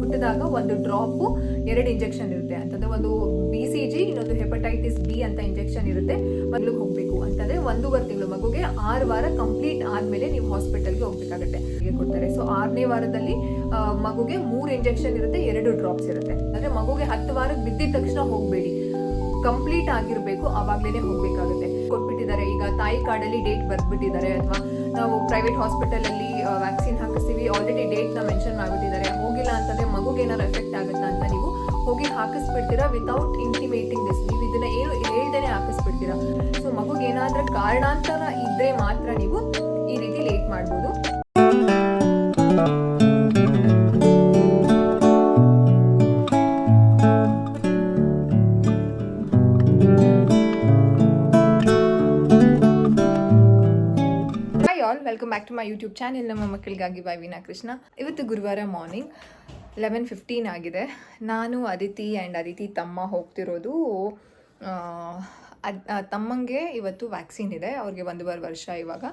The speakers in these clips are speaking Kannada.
ಹುಟ್ಟಿದಾಗ ಒಂದು ಡ್ರಾಪು, ಎರಡು ಇಂಜೆಕ್ಷನ್ ಇರುತ್ತೆ. ಅಂತಂದ್ರೆ ಒಂದು ಬಿ ಸಿ ಜಿ ಇನ್ನೊಂದು ಹೆಪಟೈಟಿಸ್ ಬಿ ಅಂತ ಇಂಜೆಕ್ಷನ್ ಇರುತ್ತೆ. ಮೊದಲು ಹೋಗಬೇಕು ಅಂತಂದ್ರೆ ಒಂದೂವರೆ ತಿಂಗಳು ಮಗುಗೆ ಆರು ವಾರ ಕಂಪ್ಲೀಟ್ ಆದ್ಮೇಲೆ ನೀವು ಹಾಸ್ಪಿಟಲ್ಗೆ ಹೋಗ್ಬೇಕಾಗುತ್ತೆ. ಹೀಗೆ ಕೊಡ್ತಾರೆ. ಸೊ ಆರನೇ ವಾರದಲ್ಲಿ ಮಗುಗೆ ಮೂರು ಇಂಜೆಕ್ಷನ್ ಇರುತ್ತೆ, ಎರಡು ಡ್ರಾಪ್ಸ್ ಇರುತ್ತೆ. ಅಂದ್ರೆ ಮಗುಗೆ ಹತ್ತು ವಾರಕ್ಕೆ ಬಿದ್ದಿದ ತಕ್ಷಣ ಹೋಗಬೇಡಿ. ಕಂಪ್ಲೀಟ್ ಆಗಿರಬೇಕು ಆವಾಗಲೇ ಹೋಗ್ಬೇಕಾಗುತ್ತೆ. ಕೊಟ್ಬಿಟ್ಟಿದ್ದಾರೆ. ಈಗ ತಾಯಿ ಕಾರ್ಡಲ್ಲಿ ಡೇಟ್ ಬರ್ಬಿಟ್ಟಿದ್ದಾರೆ ಅಥವಾ ನಾವು ಪ್ರೈವೇಟ್ ಹಾಸ್ಪಿಟಲಲ್ಲಿ ವ್ಯಾಕ್ಸಿನ್ ಹಾಕಿಸ್ತೀವಿ. ಆಲ್ರೆಡಿ ಡೇಟ್ನ ಮೆನ್ಷನ್ ಮಾಡ್ಬಿಟ್ಟಿದ್ದಾರೆ. ಹೋಗಿಲ್ಲ ಅಂತಂದ್ರೆ ಮಗುಗೆ ಏನಾದ್ರು ಎಫೆಕ್ಟ್ ಆಗುತ್ತಾ ಅಂತ ನೀವು ಹೋಗಿ ಹಾಕಿಸ್ಬಿಡ್ತೀರಾ ವಿತೌಟ್ ಇಂಟಿಮೇಟಿಂಗ್ ದಿಸ್ ನೀವು ಇದನ್ನ ಏನು ಹೇಳ್ದೇನೆ ಹಾಕಿಸ್ಬಿಡ್ತೀರಾ. ಸೊ ಮಗುಗೆ ಏನಾದ್ರೂ ಕಾರಣಾಂತರ ಇದ್ರೆ ಮಾತ್ರ ನೀವು ಈ ರೀತಿ ಲೇಟ್ ಮಾಡ್ಬೋದು. All welcome back to my YouTube channel ನಮ್ಮ ಮಕ್ಕಳಿಗಾಗಿ ಬೈ ವೀನಾ ಕೃಷ್ಣ. ಇವತ್ತು ಗುರುವಾರ ಮಾರ್ನಿಂಗ್ ಲೆವೆನ್ ಫಿಫ್ಟೀನ್ ಆಗಿದೆ. ನಾನು, ಅದಿತಿ ಆ್ಯಂಡ್ ಅದಿತಿ ತಮ್ಮ ಹೋಗ್ತಿರೋದು ಅದು ತಮ್ಮಂಗೆ ಇವತ್ತು ವ್ಯಾಕ್ಸಿನ್ ಇದೆ. ಅವ್ರಿಗೆ ಒಂದೂವರೆ ವರ್ಷ ಇವಾಗ.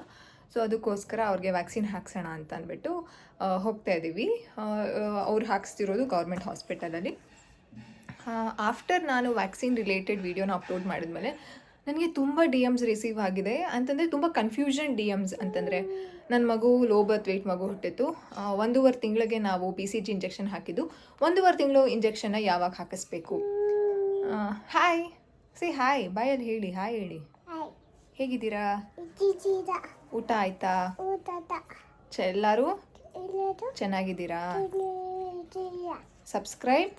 ಸೊ ಅದಕ್ಕೋಸ್ಕರ ಅವ್ರಿಗೆ ವ್ಯಾಕ್ಸಿನ್ ಹಾಕ್ಸೋಣ ಅಂತ ಅಂದ್ಬಿಟ್ಟು ಹೋಗ್ತಾ ಇದ್ದೀವಿ ಅವ್ರು ಹಾಕ್ಸ್ತಿರೋದು ಗೌರ್ಮೆಂಟ್ ಹಾಸ್ಪಿಟಲಲ್ಲಿ ಆಫ್ಟರ್ ನಾನು ವ್ಯಾಕ್ಸಿನ್ ರಿಲೇಟೆಡ್ ವೀಡಿಯೋನ ಅಪ್ಲೋಡ್ ಮಾಡಿದ್ಮೇಲೆ ನನಗೆ ತುಂಬ ಡಿ ಎಮ್ಸ್ ರಿಸೀವ್ ಆಗಿದೆ. ಅಂತಂದರೆ ತುಂಬ ಕನ್ಫ್ಯೂಷನ್ ಡಿ ಎಮ್ಸ್ ಅಂತಂದರೆ ನನ್ನ ಮಗು ಲೋ ಬರ್ತ್ ವೆಯ್ಟ್ ಮಗು ಹುಟ್ಟಿತ್ತು. ಒಂದೂವರೆ ತಿಂಗಳಿಗೆ ನಾವು ಪಿ ಸಿ ಜಿ ಇಂಜೆಕ್ಷನ್ ಹಾಕಿದ್ದು. ಒಂದೂವರೆ ತಿಂಗಳು ಇಂಜೆಕ್ಷನ್ನ ಯಾವಾಗ ಹಾಕಿಸ್ಬೇಕು? ಹಾಯ್ ಸಿ ಹಾಯ್ ಬಾಯಲ್ಲಿ ಹೇಳಿ. ಹಾಯ್ ಹೇಳಿ. ಹೇಗಿದ್ದೀರಾ? ಊಟ ಆಯ್ತಾ? ಚ ಎಲ್ಲರೂ? ಚೆನ್ನಾಗಿದ್ದೀರಾ? ಸಬ್ಸ್ಕ್ರೈಬ್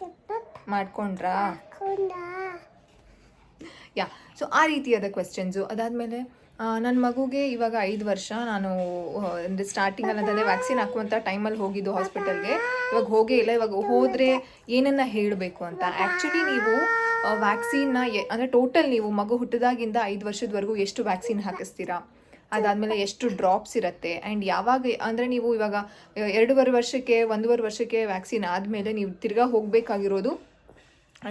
ಮಾಡ್ಕೊಂಡ್ರಾ? ಕೊಂಡ ಯಾ ಸೊ ಆ ರೀತಿಯಾದ ಕ್ವೆಶ್ಚನ್ಸು ಅದಾದಮೇಲೆ ನನ್ನ ಮಗುಗೆ ಇವಾಗ ಐದು ವರ್ಷ. ನಾನು ಅಂದರೆ ಸ್ಟಾರ್ಟಿಂಗಲ್ಲಿ ಅಂತಂದರೆ ವ್ಯಾಕ್ಸಿನ್ ಹಾಕುವಂಥ ಟೈಮಲ್ಲಿ ಹೋಗಿದ್ದು ಹಾಸ್ಪಿಟಲ್ಗೆ ಇವಾಗ ಹೋಗೇ ಇಲ್ಲ. ಇವಾಗ ಹೋದರೆ ಏನನ್ನು ಹೇಳಬೇಕು ಅಂತ. ಆ್ಯಕ್ಚುಲಿ ನೀವು ವ್ಯಾಕ್ಸಿನ್ನ ಅಂದರೆ ಟೋಟಲ್ ನೀವು ಮಗು ಹುಟ್ಟಿದಾಗಿಂದ ಐದು ವರ್ಷದವರೆಗೂ ಎಷ್ಟು ವ್ಯಾಕ್ಸಿನ್ ಹಾಕಿಸ್ತೀರಾ? ಅದಾದಮೇಲೆ ಎಷ್ಟು ಡ್ರಾಪ್ಸ್ ಇರುತ್ತೆ? ಆ್ಯಂಡ್ ಯಾವಾಗ, ಅಂದರೆ ನೀವು ಇವಾಗ ಎರಡೂವರೆ ವರ್ಷಕ್ಕೆ, ಒಂದೂವರೆ ವರ್ಷಕ್ಕೆ ವ್ಯಾಕ್ಸಿನ್ ಆದಮೇಲೆ ನೀವು ತಿರ್ಗಾ ಹೋಗಬೇಕಾಗಿರೋದು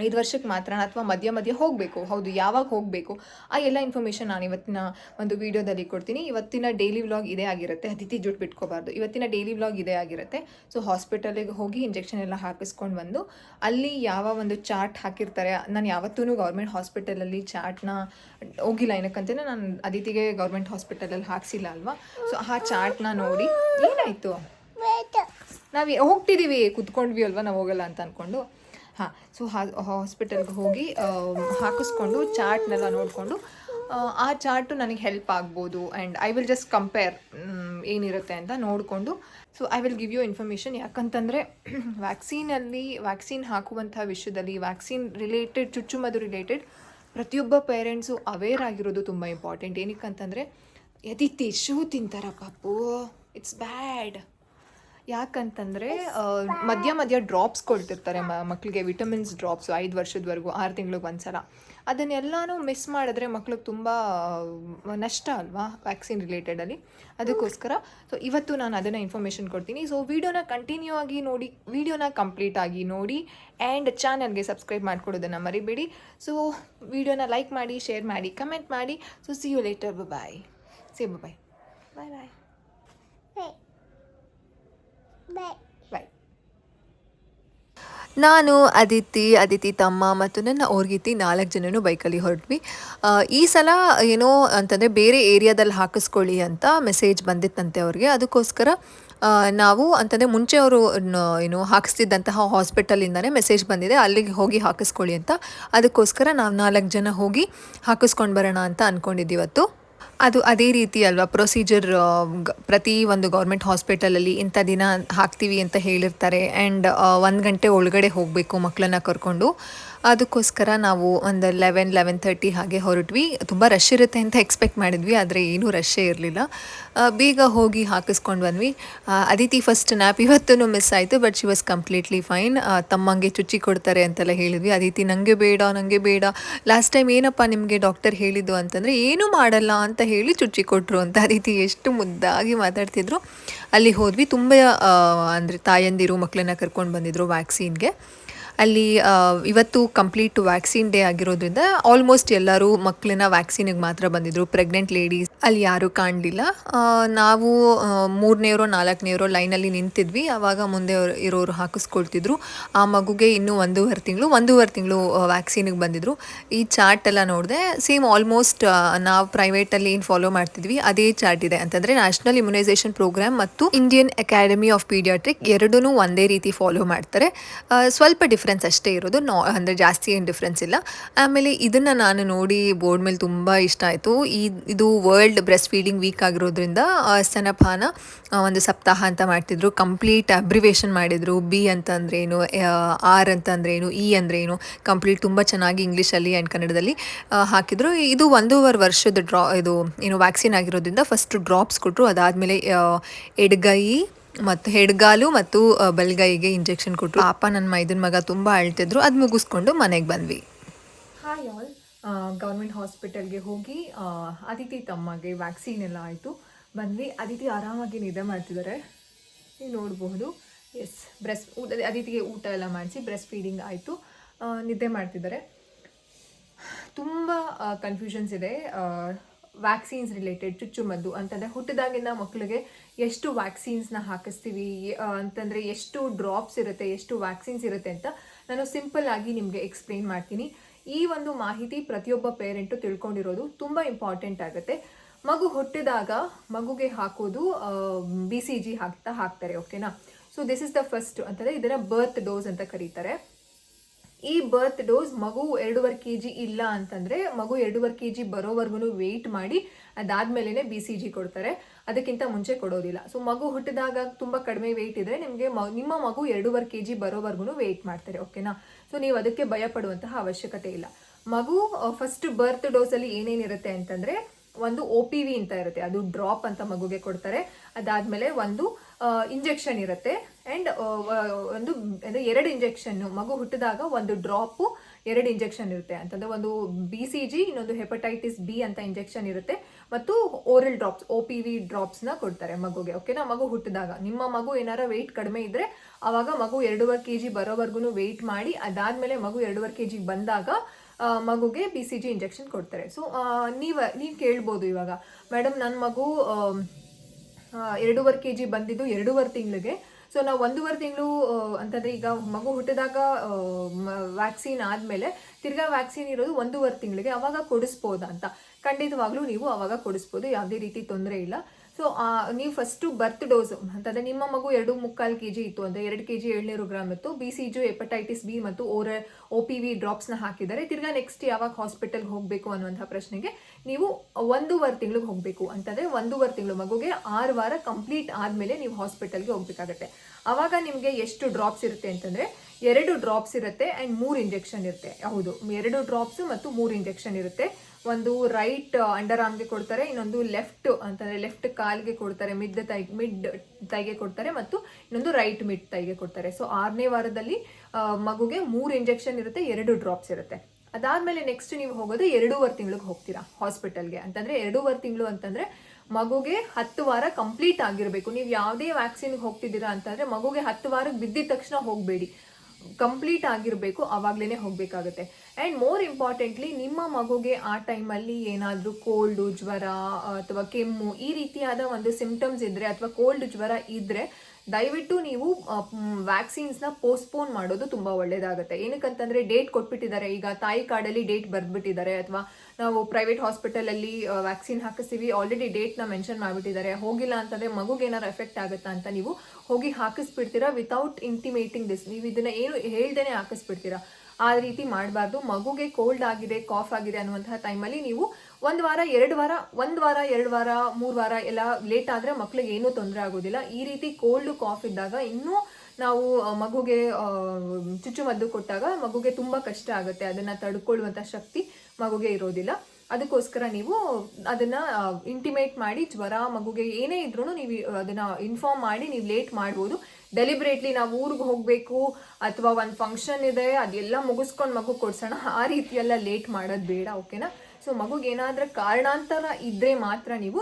ಐದು ವರ್ಷಕ್ಕೆ ಮಾತ್ರ ಅಥವಾ ಮಧ್ಯ ಮಧ್ಯ ಹೋಗಬೇಕು. ಹೌದು ಯಾವಾಗ ಹೋಗಬೇಕು? ಆ ಎಲ್ಲ ಇನ್ಫಾರ್ಮೇಷನ್ ನಾನು ಇವತ್ತಿನ ಒಂದು ವಿಡಿಯೋದಲ್ಲಿ ಕೊಡ್ತೀನಿ. ಇವತ್ತಿನ ಡೈಲಿ ವ್ಲಾಗ್ ಇದೇ ಆಗಿರುತ್ತೆ. ಅತಿಥಿ ಜುಟ್ಟು ಬಿಟ್ಕೋಬಾರ್ದು. ಇವತ್ತಿನ ಡೈಲಿ ವ್ಲಾಗ್ ಇದೇ ಆಗಿರುತ್ತೆ. ಸೊ ಹಾಸ್ಪಿಟಲಿಗೆ ಹೋಗಿ ಇಂಜೆಕ್ಷನ್ ಎಲ್ಲ ಹಾಕಿಸ್ಕೊಂಡು ಬಂದು ಅಲ್ಲಿ ಯಾವ ಒಂದು ಚಾರ್ಟ್ ಹಾಕಿರ್ತಾರೆ ನಾನು ಯಾವತ್ತೂ ಗೌರ್ಮೆಂಟ್ ಹಾಸ್ಪಿಟಲಲ್ಲಿ ಚಾರ್ಟ್ನ ಹೋಗಿಲ್ಲ ಏನಕ್ಕಂತಂದರೆ ನಾನು ಅದಿತಿಗೆ ಗೌರ್ಮೆಂಟ್ ಹಾಸ್ಪಿಟಲಲ್ಲಿ ಹಾಕ್ಸಿಲ್ಲ ಅಲ್ವಾ? ಸೊ ಆ ಚಾರ್ಟ್ನ ನೋಡಿ ಏನಾಯಿತು? ನಾವು ಹೋಗ್ತಿದ್ದೀವಿ ಕುತ್ಕೊಂಡ್ವಿ ಅಲ್ವಾ ನಾವು ಹೋಗಲ್ಲ ಅಂತ ಅಂದ್ಕೊಂಡು ಹಾಂ ಸೊ ಹಾಸ್ಪಿಟಲ್ಗೆ ಹೋಗಿ ಹಾಕಿಸ್ಕೊಂಡು ಚಾರ್ಟ್ನೆಲ್ಲ ನೋಡಿಕೊಂಡು, ಆ ಚಾರ್ಟು ನನಗೆ ಹೆಲ್ಪ್ ಆಗ್ಬೋದು and I will just compare ಏನಿರುತ್ತೆ ಅಂತ ನೋಡಿಕೊಂಡು so I will give you information ಯಾಕಂತಂದರೆ ವ್ಯಾಕ್ಸಿನಲ್ಲಿ ವ್ಯಾಕ್ಸಿನ್ ಹಾಕುವಂಥ ವಿಷಯದಲ್ಲಿ ವ್ಯಾಕ್ಸಿನ್ ರಿಲೇಟೆಡ್ ಚುಚ್ಚುಮದು ರಿಲೇಟೆಡ್ ಪ್ರತಿಯೊಬ್ಬ ಪೇರೆಂಟ್ಸು ಅವೇರ್ ಆಗಿರೋದು ತುಂಬ ಇಂಪಾರ್ಟೆಂಟ್ ಏನಕ್ಕಂತಂದರೆ ಯದಿ ಶೂ ತಿಂತಾರ ಪಾಪು. ಇಟ್ಸ್ ಬ್ಯಾಡ್ ಯಾಕಂತಂದರೆ ಮಧ್ಯ ಮಧ್ಯ ಡ್ರಾಪ್ಸ್ ಕೊಡ್ತಿರ್ತಾರೆ ಮ ಮಕ್ಕಳಿಗೆ ವಿಟಮಿನ್ಸ್ ಡ್ರಾಪ್ಸ್ ಐದು ವರ್ಷದವರೆಗೂ ಆರು ತಿಂಗಳಿಗೆ ಒಂದ್ಸಲ. ಅದನ್ನೆಲ್ಲನೂ ಮಿಸ್ ಮಾಡಿದ್ರೆ ಮಕ್ಳಿಗೆ ತುಂಬ ನಷ್ಟ ಅಲ್ವಾ ವ್ಯಾಕ್ಸಿನ್ ರಿಲೇಟೆಡಲ್ಲಿ ಅದಕ್ಕೋಸ್ಕರ ಸೊ ಇವತ್ತು ನಾನು ಅದನ್ನು ಇನ್ಫಾರ್ಮೇಷನ್ ಕೊಡ್ತೀನಿ. ಸೊ ವಿಡಿಯೋನ ಕಂಟಿನ್ಯೂ ಆಗಿ ನೋಡಿ ವಿಡಿಯೋನ ಕಂಪ್ಲೀಟ್ ಆಗಿ ನೋಡಿ ಆ್ಯಂಡ್ ಚಾನಲ್ಗೆ ಸಬ್ಸ್ಕ್ರೈಬ್ ಮಾಡ್ಕೊಡೋದನ್ನು ಮರಿಬೇಡಿ. ಸೊ ವಿಡಿಯೋನ ಲೈಕ್ ಮಾಡಿ ಶೇರ್ ಮಾಡಿ ಕಮೆಂಟ್ ಮಾಡಿ. So see you later bye say bye bye bye ನಾನು ಅದಿತಿ ಅದಿತಿ ತಮ್ಮ ಮತ್ತು ನನ್ನ ಓರ್ಗಿತಿ ನಾಲ್ಕು ಜನನು ಬೈಕಲ್ಲಿ ಹೊರಟ್ವಿ. ಈ ಸಲ ಏನೋ ಅಂತಂದರೆ ಬೇರೆ ಏರಿಯಾದಲ್ಲಿ ಹಾಕಿಸ್ಕೊಳ್ಳಿ ಅಂತ ಮೆಸೇಜ್ ಬಂದಿತ್ತಂತೆ ಅವ್ರಿಗೆ. ಅದಕ್ಕೋಸ್ಕರ ನಾವು ಅಂತಂದರೆ ಮುಂಚೆ ಅವರು ಏನು ಹಾಕಿಸ್ತಿದ್ದಂತಹ ಹಾಸ್ಪಿಟಲಿಂದನೇ ಮೆಸೇಜ್ ಬಂದಿದೆ. ಅಲ್ಲಿಗೆ ಹೋಗಿ ಹಾಕಿಸ್ಕೊಳ್ಳಿ ಅಂತ. ಅದಕ್ಕೋಸ್ಕರ ನಾವು ನಾಲ್ಕು ಜನ ಹೋಗಿ ಹಾಕಿಸ್ಕೊಂಡು ಬರೋಣ ಅಂತ ಅಂದ್ಕೊಂಡಿದ್ದೀವತ್ತು ಅದು ಅದೇ ರೀತಿ ಅಲ್ವಾ? ಪ್ರೊಸೀಜರ್ ಪ್ರತಿ ಒಂದು ಗೌರ್ಮೆಂಟ್ ಹಾಸ್ಪಿಟಲಲ್ಲಿ ಇಂಥ ದಿನ ಹಾಕ್ತೀವಿ ಅಂತ ಹೇಳಿರ್ತಾರೆ. ಆ್ಯಂಡ್ ಒಂದು ಗಂಟೆ ಒಳಗಡೆ ಹೋಗಬೇಕು ಮಕ್ಕಳನ್ನ ಕರ್ಕೊಂಡು. ಅದಕ್ಕೋಸ್ಕರ ನಾವು ಒಂದು ಲೆವೆನ್ ಲೆವೆನ್ ತರ್ಟಿ ಹಾಗೆ ಹೊರಟ್ವಿ. ತುಂಬ ರಶ್ ಇರುತ್ತೆ ಅಂತ ಎಕ್ಸ್ಪೆಕ್ಟ್ ಮಾಡಿದ್ವಿ, ಆದರೆ ಏನೂ ರಶ್ಶೇ ಇರಲಿಲ್ಲ. ಬೇಗ ಹೋಗಿ ಹಾಕಿಸ್ಕೊಂಡು ಬಂದ್ವಿ. ಅದಿತಿ ಫಸ್ಟ್ ನ್ಯಾಪ್ ಇವತ್ತೂ ಮಿಸ್ ಆಯಿತು but she was completely fine ತಮ್ಮಂಗೆ ಚುಚ್ಚಿ ಕೊಡ್ತಾರೆ ಅಂತೆಲ್ಲ ಹೇಳಿದ್ವಿ. ಅದಿತಿ ನನಗೆ ಬೇಡ ನನಗೆ ಬೇಡ. ಲಾಸ್ಟ್ ಟೈಮ್ ಏನಪ್ಪ ನಿಮಗೆ ಡಾಕ್ಟರ್ ಹೇಳಿದ್ದು ಅಂತಂದರೆ, ಏನೂ ಮಾಡಲ್ಲ ಅಂತ ಹೇಳಿ ಚುಚ್ಚಿ ಕೊಟ್ಟರು ಅಂತ ಅದಿತಿ ಎಷ್ಟು ಮುದ್ದಾಗಿ ಮಾತಾಡ್ತಿದ್ರು. ಅಲ್ಲಿ ಹೋದ್ವಿ. ತುಂಬ ಅಂದರೆ ತಾಯಂದಿರು ಮಕ್ಕಳನ್ನ ಕರ್ಕೊಂಡು ಬಂದಿದ್ರು ವ್ಯಾಕ್ಸಿನ್ಗೆ ಅಲ್ಲಿ ಇವತ್ತು ಕಂಪ್ಲೀಟ್ ವ್ಯಾಕ್ಸಿನ್ ಡೇ ಆಗಿರೋದ್ರಿಂದ ಆಲ್ಮೋಸ್ಟ್ ಎಲ್ಲರೂ ಮಕ್ಕಳನ್ನ ವ್ಯಾಕ್ಸಿನಿಗೆ ಮಾತ್ರ ಬಂದಿದ್ರು. ಪ್ರೆಗ್ನೆಂಟ್ ಲೇಡೀಸ್ ಅಲ್ಲಿ ಯಾರೂ ಕಾಣಲಿಲ್ಲ. ನಾವು ಮೂರನೇವರೋ ನಾಲ್ಕನೇವರೋ ಲೈನಲ್ಲಿ ನಿಂತಿದ್ವಿ. ಆವಾಗ ಮುಂದೆ ಇರೋರು ಹಾಕಿಸ್ಕೊಳ್ತಿದ್ರು. ಆ ಮಗುಗೆ ಇನ್ನೂ ಒಂದೂವರೆ ತಿಂಗಳು ಒಂದೂವರೆ ತಿಂಗಳು ವ್ಯಾಕ್ಸಿನಿಗೆ ಬಂದಿದ್ರು. ಈ ಚಾರ್ಟ್ ಎಲ್ಲ ನೋಡಿದೆ ಸೇಮ್ ಆಲ್ಮೋಸ್ಟ್ ನಾವು ಪ್ರೈವೇಟಲ್ಲಿ ಏನು ಫಾಲೋ ಮಾಡ್ತಿದ್ವಿ, ಅದೇ ಚಾರ್ಟ್ ಇದೆ. ಅಂತಂದರೆ ನ್ಯಾಷನಲ್ ಇಮ್ಯುನೈಸೇಷನ್ ಪ್ರೋಗ್ರಾಮ್ ಮತ್ತು ಇಂಡಿಯನ್ ಅಕಾಡೆಮಿ ಆಫ್ ಪೀಡಿಯಾಟ್ರಿಕ್ ಎರಡೂ ಒಂದೇ ರೀತಿ ಫಾಲೋ ಮಾಡ್ತಾರೆ. ಸ್ವಲ್ಪ ಸ್ವಲ್ಪ ಡಿಫ್ರೆನ್ಸ್ ಅಷ್ಟೇ ಇರೋದು. ನಾ, ಅಂದರೆ ಜಾಸ್ತಿ ಏನು ಡಿಫ್ರೆನ್ಸ್ ಇಲ್ಲ. ಆಮೇಲೆ ಇದನ್ನು ನಾನು ನೋಡಿ ಬೋರ್ಡ್ ಮೇಲೆ ತುಂಬ ಇಷ್ಟ ಆಯಿತು. ಈ, ಇದು ವರ್ಲ್ಡ್ ಬ್ರೆಸ್ಟ್ ಫೀಡಿಂಗ್ ವೀಕ್ ಆಗಿರೋದ್ರಿಂದ ಸ್ತನಪಾನ ಒಂದು ಸಪ್ತಾಹ ಅಂತ ಮಾಡ್ತಿದ್ರು. ಕಂಪ್ಲೀಟ್ ಅಬ್ರಿವೇಷನ್ ಮಾಡಿದರು. ಬಿ ಅಂತಂದ್ರೇನು ಆರ್ ಅಂತಂದ್ರೇನು ಇ ಅಂದ್ರೇನು ಕಂಪ್ಲೀಟ್ ತುಂಬ ಚೆನ್ನಾಗಿ ಇಂಗ್ಲೀಷಲ್ಲಿ ಆ್ಯಂಡ್ ಕನ್ನಡದಲ್ಲಿ ಹಾಕಿದ್ರು. ಇದು ಒಂದೂವರೆ ವರ್ಷದ ಡ್ರಾ ಇದು, ಏನು ವ್ಯಾಕ್ಸಿನ್ ಆಗಿರೋದ್ರಿಂದ ಫಸ್ಟ್ ಡ್ರಾಪ್ಸ್ ಕೊಟ್ಟರು ಅದಾದಮೇಲೆ ಎಡಗೈ ಮತ್ತು ಹೆಡ್ಗಾಲು ಮತ್ತು ಬಲ್ಗೈಗೆ ಇಂಜೆಕ್ಷನ್ ಕೊಟ್ಟರು ಪಾಪ ನನ್ನ ಮೈದನ ಮಗ ತುಂಬ ಅಳ್ತಿದ್ರು, ಅದು ಮುಗಿಸ್ಕೊಂಡು ಮನೆಗೆ ಬಂದ್ವಿ. ಹಾಯ್ ಆಲ್ ಗೌರ್ಮೆಂಟ್ ಹಾಸ್ಪಿಟಲ್ಗೆ ಹೋಗಿ ಅದಿತಿ ತಮ್ಮಗೆ ವ್ಯಾಕ್ಸಿನ್ ಎಲ್ಲ ಆಯಿತು. ಬಂದ್ವಿ. ಅದಿತಿ ಆರಾಮಾಗಿ ನಿದ್ದೆ ಮಾಡ್ತಿದ್ದಾರೆ ನೀವು ನೋಡಬಹುದು. ಎಸ್ ಬ್ರೆಸ್ಟ್ ಅದಿತಿಗೆ ಊಟ ಎಲ್ಲ ಮಾಡಿಸಿ ಬ್ರೆಸ್ಟ್ ಫೀಡಿಂಗ್ ಆಯಿತು. ನಿದ್ದೆ ಮಾಡ್ತಿದ್ದಾರೆ ತುಂಬ ಕನ್ಫ್ಯೂಷನ್ಸ್ ಇದೆ. ವ್ಯಾಕ್ಸಿನ್ಸ್ ರಿಲೇಟೆಡ್ ಚುಚ್ಚುಮದ್ದು ಅಂತಂದರೆ ಹುಟ್ಟಿದಾಗಿಂದ ಮಕ್ಕಳಿಗೆ ಎಷ್ಟು ವ್ಯಾಕ್ಸಿನ್ಸ್ನ ಹಾಕಿಸ್ತೀವಿ ಅಂತಂದರೆ ಎಷ್ಟು ಡ್ರಾಪ್ಸ್ ಇರುತ್ತೆ, ಎಷ್ಟು ವ್ಯಾಕ್ಸಿನ್ಸ್ ಇರುತ್ತೆ ಅಂತ ನಾನು ಸಿಂಪಲ್ ಆಗಿ ನಿಮಗೆ ಎಕ್ಸ್ಪ್ಲೈನ್ ಮಾಡ್ತೀನಿ. ಈ ಒಂದು ಮಾಹಿತಿ ಪ್ರತಿಯೊಬ್ಬ ಪೇರೆಂಟು ತಿಳ್ಕೊಂಡಿರೋದು ತುಂಬ ಇಂಪಾರ್ಟೆಂಟ್ ಆಗುತ್ತೆ. ಮಗು ಹುಟ್ಟಿದಾಗ ಮಗುಗೆ ಹಾಕೋದು ಬಿ ಸಿ ಜಿ ಹಾಕ್ತಾ ಹಾಕ್ತಾರೆ ಓಕೆನಾ so this is the first ಅಂತಂದರೆ ಇದನ್ನು ಬರ್ತ್ ಡೋಸ್ ಅಂತ ಕರೀತಾರೆ. ಈ ಬರ್ತ್ ಡೋಸ್ ಮಗು ಎರಡೂವರೆ ಕೆ ಜಿ ಇಲ್ಲ ಅಂತಂದರೆ ಮಗು ಎರಡೂವರೆ ಕೆ ಜಿ ಬರೋವರೆಗೂ ವೆಯ್ಟ್ ಮಾಡಿ ಅದಾದಮೇಲೆ ಬಿ ಸಿ ಜಿ ಕೊಡ್ತಾರೆ. ಅದಕ್ಕಿಂತ ಮುಂಚೆ ಕೊಡೋದಿಲ್ಲ. ಸೊ ಮಗು ಹುಟ್ಟಿದಾಗ ತುಂಬ ಕಡಿಮೆ ವೆಯ್ಟ್ ಇದ್ದರೆ ನಿಮಗೆ ಮ, ನಿಮ್ಮ ಮಗು ಎರಡೂವರೆ ಕೆ ಜಿ ಬರೋವರೆಗೂ ವೆಯ್ಟ್ ಮಾಡ್ತಾರೆ ಓಕೆನಾ ಸೊ ನೀವು ಅದಕ್ಕೆ ಭಯ ಪಡುವಂತಹ ಅವಶ್ಯಕತೆ ಇಲ್ಲ. ಮಗು ಫಸ್ಟ್ ಬರ್ತ್ ಡೋಸಲ್ಲಿ ಏನೇನಿರುತ್ತೆ ಅಂತಂದರೆ ಒಂದು ಒ ಪಿ ವಿ ಅಂತ ಇರುತ್ತೆ. ಅದು ಡ್ರಾಪ್ ಅಂತ ಮಗುಗೆ ಕೊಡ್ತಾರೆ. ಅದಾದಮೇಲೆ ಒಂದು ಇಂಜೆಕ್ಷನ್ ಇರುತ್ತೆ. ಆ್ಯಂಡ್ ಒಂದು, ಅಂದರೆ ಎರಡು ಇಂಜೆಕ್ಷನ್ ಮಗು ಹುಟ್ಟಿದಾಗ ಒಂದು ಡ್ರಾಪು ಎರಡು ಇಂಜೆಕ್ಷನ್ ಇರುತ್ತೆ. ಅಂತಂದರೆ ಒಂದು ಬಿ ಸಿ ಜಿ ಇನ್ನೊಂದು ಹೆಪಟೈಟಿಸ್ ಬಿ ಅಂತ ಇಂಜೆಕ್ಷನ್ ಇರುತ್ತೆ. ಮತ್ತು oral drops O P V ಡ್ರಾಪ್ಸ್ನ ಕೊಡ್ತಾರೆ ಮಗುಗೆ ಓಕೆನಾ ಮಗು ಹುಟ್ಟಿದಾಗ. ನಿಮ್ಮ ಮಗು ಏನಾರ ವೆಯ್ಟ್ ಕಡಿಮೆ ಇದ್ದರೆ ಆವಾಗ ಮಗು ಎರಡೂವರೆ ಕೆ ಜಿ ಬರೋವರೆಗೂ ವೆಯ್ಟ್ ಮಾಡಿ, ಅದಾದಮೇಲೆ ಮಗು ಎರಡೂವರೆ ಕೆ ಜಿ ಬಂದಾಗ ಮಗುಗೆ ಬಿ ಸಿ ಜಿ ಇಂಜೆಕ್ಷನ್ ಕೊಡ್ತಾರೆ. ಸೊ ನೀವು ನೀವು ಕೇಳ್ಬೋದು ಇವಾಗ. ಮೇಡಮ್ ನನ್ನ ಮಗು ಎರಡೂವರೆ ಕೆ ಜಿ ಬಂದಿದ್ದು ಎರಡೂವರೆ ತಿಂಗಳಿಗೆ. ಸೊ ನಾವು ಒಂದೂವರೆ ತಿಂಗಳು ಅಂತಂದರೆ ಈಗ ಮಗು ಹುಟ್ಟಿದಾಗ ವ್ಯಾಕ್ಸಿನ್ ಆದಮೇಲೆ ತಿರ್ಗಾ ವ್ಯಾಕ್ಸಿನ್ ಇರೋದು ಒಂದೂವರೆ ತಿಂಗಳಿಗೆ. ಅವಾಗ ಕೊಡಿಸ್ಬೋದಾ ಅಂತ. ಖಂಡಿತವಾಗ್ಲೂ ನೀವು ಅವಾಗ ಕೊಡಿಸ್ಬೋದು, ಯಾವುದೇ ರೀತಿ ತೊಂದರೆ ಇಲ್ಲ. ಸೊ ನೀವು ಫಸ್ಟು ಬರ್ತ್ ಡೋಸ್ ಅಂತಂದರೆ ನಿಮ್ಮ ಮಗು ಎರಡು ಮುಕ್ಕಾಲು ಕೆ ಜಿ ಇತ್ತು ಅಂದರೆ ಎರಡು ಕೆ ಜಿ ಏಳ್ನೂರು ಗ್ರಾಮ್ ಇತ್ತು. B C G hepatitis B ಮತ್ತು ಓರ ಒ ಪಿ ವಿ ಡ್ರಾಪ್ಸ್ನ ಹಾಕಿದ್ದಾರೆ. ತಿರ್ಗಾ ನೆಕ್ಸ್ಟ್ ಯಾವಾಗ ಹಾಸ್ಪಿಟಲ್ಗೆ ಹೋಗಬೇಕು ಅನ್ನುವಂಥ ಪ್ರಶ್ನೆಗೆ ನೀವು ಒಂದೂವರೆ ತಿಂಗಳಿಗೆ ಹೋಗಬೇಕು ಅಂತಂದರೆ ಒಂದೂವರೆ ತಿಂಗಳು ಮಗುಗೆ ಆರು ವಾರ ಕಂಪ್ಲೀಟ್ ಆದಮೇಲೆ ನೀವು ಹಾಸ್ಪಿಟಲ್ಗೆ ಹೋಗಬೇಕಾಗತ್ತೆ. ಆವಾಗ ನಿಮಗೆ ಎಷ್ಟು ಡ್ರಾಪ್ಸ್ ಇರುತ್ತೆ ಅಂತಂದರೆ ಎರಡು ಡ್ರಾಪ್ಸ್ ಇರುತ್ತೆ ಆ್ಯಂಡ್ ಮೂರು ಇಂಜೆಕ್ಷನ್ ಇರುತ್ತೆ. ಹೌದು, ಎರಡು ಡ್ರಾಪ್ಸ್ ಮತ್ತು ಮೂರು ಇಂಜೆಕ್ಷನ್ ಇರುತ್ತೆ. ಒಂದು ರೈಟ್ ಅಂಡರ್ ಆರ್ಮ್ಗೆ ಕೊಡ್ತಾರೆ, ಇನ್ನೊಂದು ಲೆಫ್ಟ್ ಅಂತಂದರೆ ಲೆಫ್ಟ್ ಕಾಲ್ಗೆ ಕೊಡ್ತಾರೆ ಮಿಡ್ ತೈ ಮಿಡ್ ತೈಗೆ ಕೊಡ್ತಾರೆ ಮತ್ತು ಇನ್ನೊಂದು ರೈಟ್ ಮಿಡ್ ತೈಗೆ ಕೊಡ್ತಾರೆ. ಸೊ ಆರನೇ ವಾರದಲ್ಲಿ ಮಗುಗೆ ಮೂರು ಇಂಜೆಕ್ಷನ್ ಇರುತ್ತೆ, ಎರಡು ಡ್ರಾಪ್ಸ್ ಇರುತ್ತೆ. ಅದಾದಮೇಲೆ ನೆಕ್ಸ್ಟ್ ನೀವು ಹೋಗೋದು ಎರಡೂವರೆ ತಿಂಗಳಿಗೆ ಹೋಗ್ತೀರಾ ಹಾಸ್ಪಿಟಲ್ಗೆ ಅಂತಂದರೆ ಎರಡೂವರೆ ತಿಂಗಳು ಅಂತಂದರೆ ಮಗುಗೆ ಹತ್ತು ವಾರ ಕಂಪ್ಲೀಟ್ ಆಗಿರಬೇಕು. ನೀವು ಯಾವುದೇ ವ್ಯಾಕ್ಸಿನ್ಗೆ ಹೋಗ್ತಿದ್ದೀರಾ ಅಂತಂದರೆ ಮಗುಗೆ ಹತ್ತು ವಾರಕ್ಕೆ ಬಿದ್ದಿದ ತಕ್ಷಣ ಹೋಗಬೇಡಿ. ಕಂಪ್ಲೀಟ್ ಆಗಿರಬೇಕು ಆವಾಗಲೇ ಹೋಗಬೇಕಾಗುತ್ತೆ. ಆ್ಯಂಡ್ ಮೋರ್ ಇಂಪಾರ್ಟೆಂಟ್ಲಿ ನಿಮ್ಮ ಮಗುಗೆ ಆ ಟೈಮಲ್ಲಿ ಏನಾದರೂ ಕೋಲ್ಡು ಜ್ವರ ಅಥವಾ ಕೆಮ್ಮು ಈ ರೀತಿಯಾದ ಒಂದು ಸಿಂಪ್ಟಮ್ಸ್ ಇದ್ದರೆ ಅಥವಾ ಕೋಲ್ಡ್ ಜ್ವರ ಇದ್ದರೆ ದಯವಿಟ್ಟು ನೀವು ವ್ಯಾಕ್ಸಿನ್ಸ್ನ ಪೋಸ್ಟ್ಪೋನ್ ಮಾಡೋದು ತುಂಬ ಒಳ್ಳೆಯದಾಗುತ್ತೆ ಏನಕ್ಕಂತಂದರೆ ಡೇಟ್ ಕೊಟ್ಬಿಟ್ಟಿದ್ದಾರೆ. ಈಗ ತಾಯಿ ಕಾರ್ಡಲ್ಲಿ ಡೇಟ್ ಬರೆದ್ಬಿಟ್ಟಿದ್ದಾರೆ. ಅಥವಾ ನಾವು ಪ್ರೈವೇಟ್ ಹಾಸ್ಪಿಟಲಲ್ಲಿ ವ್ಯಾಕ್ಸಿನ್ ಹಾಕಿಸ್ತೀವಿ. ಆಲ್ರೆಡಿ ಡೇಟ್ನ ಮೆನ್ಷನ್ ಮಾಡಿಬಿಟ್ಟಿದ್ದಾರೆ. ಹೋಗಿಲ್ಲ ಅಂತಂದರೆ ಮಗುಗೆ ಏನಾರು ಎಫೆಕ್ಟ್ ಆಗುತ್ತಾ ಅಂತ ನೀವು ಹೋಗಿ ಹಾಕಿಸ್ಬಿಡ್ತೀರಾ ವಿತೌಟ್ ಇಂಟಿಮೇಟಿಂಗ್ ದಿಸ್ ನೀವು ಇದನ್ನು ಏನು ಹೇಳ್ದೇ ಹಾಕಿಸ್ಬಿಡ್ತೀರಾ? ಆ ರೀತಿ ಮಾಡಬಾರ್ದು. ಮಗುಗೆ ಕೋಲ್ಡ್ ಆಗಿದೆ ಕಾಫ್ ಆಗಿದೆ ಅನ್ನುವಂತಹ ಟೈಮಲ್ಲಿ ನೀವು ಒಂದು ವಾರ, ಎರಡು ವಾರ, ಒಂದು ವಾರ, ಎರಡು ವಾರ, ಮೂರು ವಾರ ಎಲ್ಲ ಲೇಟ್ ಆದರೆ ಮಕ್ಳಿಗೆ ಏನೂ ತೊಂದರೆ ಆಗೋದಿಲ್ಲ. ಈ ರೀತಿ ಕೋಲ್ಡ್ ಕಾಫ್ ಇದ್ದಾಗ ಇನ್ನೂ ನಾವು ಮಗುಗೆ ಚುಚ್ಚುಮದ್ದು ಕೊಟ್ಟಾಗ ಮಗುಗೆ ತುಂಬ ಕಷ್ಟ ಆಗುತ್ತೆ. ಅದನ್ನು ತಡ್ಕೊಳ್ಳುವಂಥ ಶಕ್ತಿ ಮಗುಗೆ ಇರೋದಿಲ್ಲ. ಅದಕ್ಕೋಸ್ಕರ ನೀವು ಅದನ್ನು ಇಂಟಿಮೇಟ್ ಮಾಡಿ ಜ್ವರ ಮಗುಗೆ ಏನೇ ಇದ್ರೂ ನೀವು ಅದನ್ನು ಇನ್ಫಾರ್ಮ್ ಮಾಡಿ ನೀವು ಲೇಟ್ ಮಾಡ್ಬೋದು. ಡೆಲಿಬ್ರೇಟ್ಲಿ ನಾವು ಊರಿಗೆ ಹೋಗಬೇಕು ಅಥವಾ ಒಂದು ಫಂಕ್ಷನ್ ಇದೆ, ಅದೆಲ್ಲ ಮುಗಿಸ್ಕೊಂಡು ಮಗು ಕೊಡ್ಸೋಣ, ಆ ರೀತಿಯೆಲ್ಲ ಲೇಟ್ ಮಾಡೋದು ಬೇಡ ಓಕೆನಾ ಸೊ ಮಗುಗೆ ಏನಾದರೂ ಕಾರಣಾಂತರ ಇದ್ದರೆ ಮಾತ್ರ ನೀವು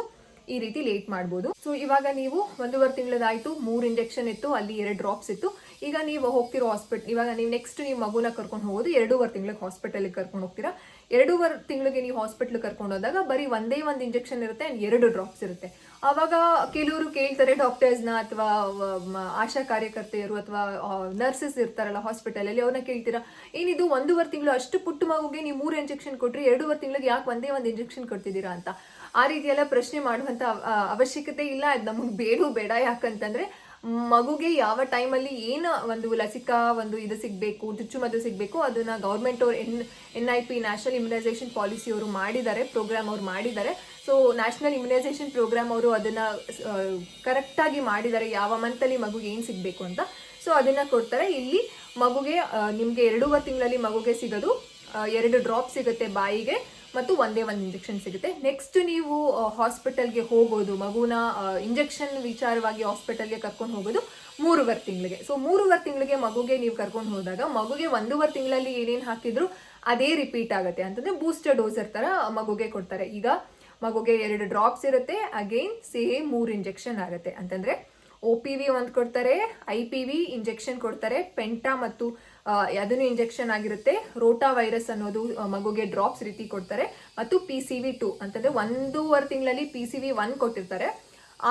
ಈ ರೀತಿ ಲೇಟ್ ಮಾಡ್ಬೋದು. ಸೊ ಇವಾಗ ನೀವು ಒಂದೂವರೆ ತಿಂಗಳದಾಯಿತು, ಮೂರು ಇಂಜೆಕ್ಷನ್ ಇತ್ತು, ಅಲ್ಲಿ ಎರಡು ಡ್ರಾಪ್ಸ್ ಇತ್ತು. ಈಗ ನೀವು ಹೋಗ್ತಿರೋ ಹಾಸ್ಪಿಟಲ್ ಇವಾಗ ನೀವು ನೆಕ್ಸ್ಟ್ ನೀವು ಮಗುನ ಕರ್ಕೊಂಡು ಹೋಗೋದು ಎರಡೂವರೆ ತಿಂಗಳಿಗೆ ಹಾಸ್ಪಿಟಲಿಗೆ ಕರ್ಕೊಂಡು ಹೋಗ್ತೀರಾ? ಎರಡೂವರೆ ತಿಂಗಳಿಗೆ ನೀವು ಹಾಸ್ಪಿಟ್ಲ್ ಕರ್ಕೊಂಡು ಹೋದಾಗ ಬರೀ ಒಂದೇ ಒಂದು ಇಂಜೆಕ್ಷನ್ ಇರುತ್ತೆ ಆ್ಯಂಡ್ ಎರಡು ಡ್ರಾಪ್ಸ್ ಇರುತ್ತೆ. ಆವಾಗ ಕೆಲವರು ಕೇಳ್ತಾರೆ ಡಾಕ್ಟರ್ಸ್ನ ಅಥವಾ ಆಶಾ ಕಾರ್ಯಕರ್ತೆಯರು ಅಥವಾ ನರ್ಸಸ್ ಇರ್ತಾರಲ್ಲ ಹಾಸ್ಪಿಟಲಲ್ಲಿ ಅವ್ರನ್ನ ಕೇಳ್ತೀರಾ? ಏನಿದು ಒಂದೂವರೆ ತಿಂಗಳು ಅಷ್ಟು ಪುಟ್ಟ ಮಗುಗೆ ನೀವು ಮೂರು ಇಂಜೆಕ್ಷನ್ ಕೊಟ್ಟರೆ ಎರಡೂವರೆ ತಿಂಗಳಿಗೆ ಯಾಕೆ ಒಂದೇ ಒಂದು ಇಂಜೆಕ್ಷನ್ ಕೊಡ್ತಿದ್ದೀರಾ ಅಂತ? ಆ ರೀತಿಯೆಲ್ಲ ಪ್ರಶ್ನೆ ಮಾಡುವಂಥ ಅವಶ್ಯಕತೆ ಇಲ್ಲ. ಅದು ನಮಗೆ ಬೇಡೂ ಬೇಡ. ಯಾಕಂತಂದ್ರೆ ಮಗುಗೆ ಯಾವ ಟೈಮಲ್ಲಿ ಏನು ಒಂದು ಲಸಿಕಾ, ಒಂದು ಇದು ಸಿಗಬೇಕು ಚುಚ್ಚುಮದ್ದು ಸಿಗಬೇಕು, ಅದನ್ನ ಗೌರ್ಮೆಂಟ್ ಅವ್ರು N N I P national immunisation policy ಅವರು ಮಾಡಿದ್ದಾರೆ ಪ್ರೋಗ್ರಾಮ್ ಅವ್ರು ಮಾಡಿದ್ದಾರೆ. ಸೊ ನ್ಯಾಷನಲ್ ಇಮ್ಯುನೈಸೇಷನ್ ಪ್ರೋಗ್ರಾಮ್ ಅವರು ಅದನ್ನ ಕರೆಕ್ಟಾಗಿ ಮಾಡಿದ್ದಾರೆ, ಯಾವ ಮಂತಲ್ಲಿ ಮಗುಗೆ ಏನು ಸಿಗಬೇಕು ಅಂತ. ಸೊ ಅದನ್ನ ಕೊಡ್ತಾರೆ. ಇಲ್ಲಿ ಮಗುಗೆ ನಿಮಗೆ ಎರಡೂವರೆ ತಿಂಗಳಲ್ಲಿ ಮಗುಗೆ ಸಿಗೋದು ಎರಡು ಡ್ರಾಪ್ ಸಿಗುತ್ತೆ ಬಾಯಿಗೆ. ಮತ್ತು ಒಂದೇ ಒಂದು ಇಂಜೆಕ್ಷನ್ ಸಿಗುತ್ತೆ. ನೆಕ್ಸ್ಟ್ ನೀವು ಹಾಸ್ಪಿಟಲ್ಗೆ ಹೋಗೋದು, ಮಗುನ ಇಂಜೆಕ್ಷನ್ ವಿಚಾರವಾಗಿ ಹಾಸ್ಪಿಟಲ್ಗೆ ಕರ್ಕೊಂಡು ಹೋಗೋದು ಮೂರುವರೆ ತಿಂಗಳಿಗೆ. ಸೊ ಮೂರುವರೆ ತಿಂಗಳಿಗೆ ಮಗುಗೆ ನೀವು ಕರ್ಕೊಂಡು ಹೋದಾಗ, ಮಗುಗೆ ಒಂದೂವರೆ ತಿಂಗಳಲ್ಲಿ ಏನೇನು ಹಾಕಿದ್ರು ಅದೇ ರಿಪೀಟ್ ಆಗುತ್ತೆ. ಅಂತಂದ್ರೆ ಬೂಸ್ಟರ್ ಡೋಸರ್ ತರ ಮಗುಗೆ ಕೊಡ್ತಾರೆ. ಈಗ ಮಗುಗೆ ಎರಡು ಡ್ರಾಪ್ಸ್ ಇರುತ್ತೆ ಅಗೈನ್ ಸೇಮ್ ಮೂರು ಇಂಜೆಕ್ಷನ್ ಆಗುತ್ತೆ. ಅಂತಂದ್ರೆ ಒ ಪಿ ವಿ ಒಂದು ಕೊಡ್ತಾರೆ ಐ ಪಿ ವಿ ಇಂಜೆಕ್ಷನ್ ಕೊಡ್ತಾರೆ ಪೆಂಟಾ ಮತ್ತು ಅದನ್ನು ಇಂಜೆಕ್ಷನ್ ಆಗಿರುತ್ತೆ. ರೋಟಾ ವೈರಸ್ ಅನ್ನೋದು ಮಗುಗೆ ಡ್ರಾಪ್ಸ್ ರೀತಿ ಕೊಡ್ತಾರೆ. ಮತ್ತು ಪಿ ಸಿ ವಿ ಟು ಅಂತಂದ್ರೆ ಒಂದೂವರೆ ತಿಂಗಳಲ್ಲಿ ಪಿ ಸಿ ವಿ ಒನ್ ಕೊಟ್ಟಿರ್ತಾರೆ.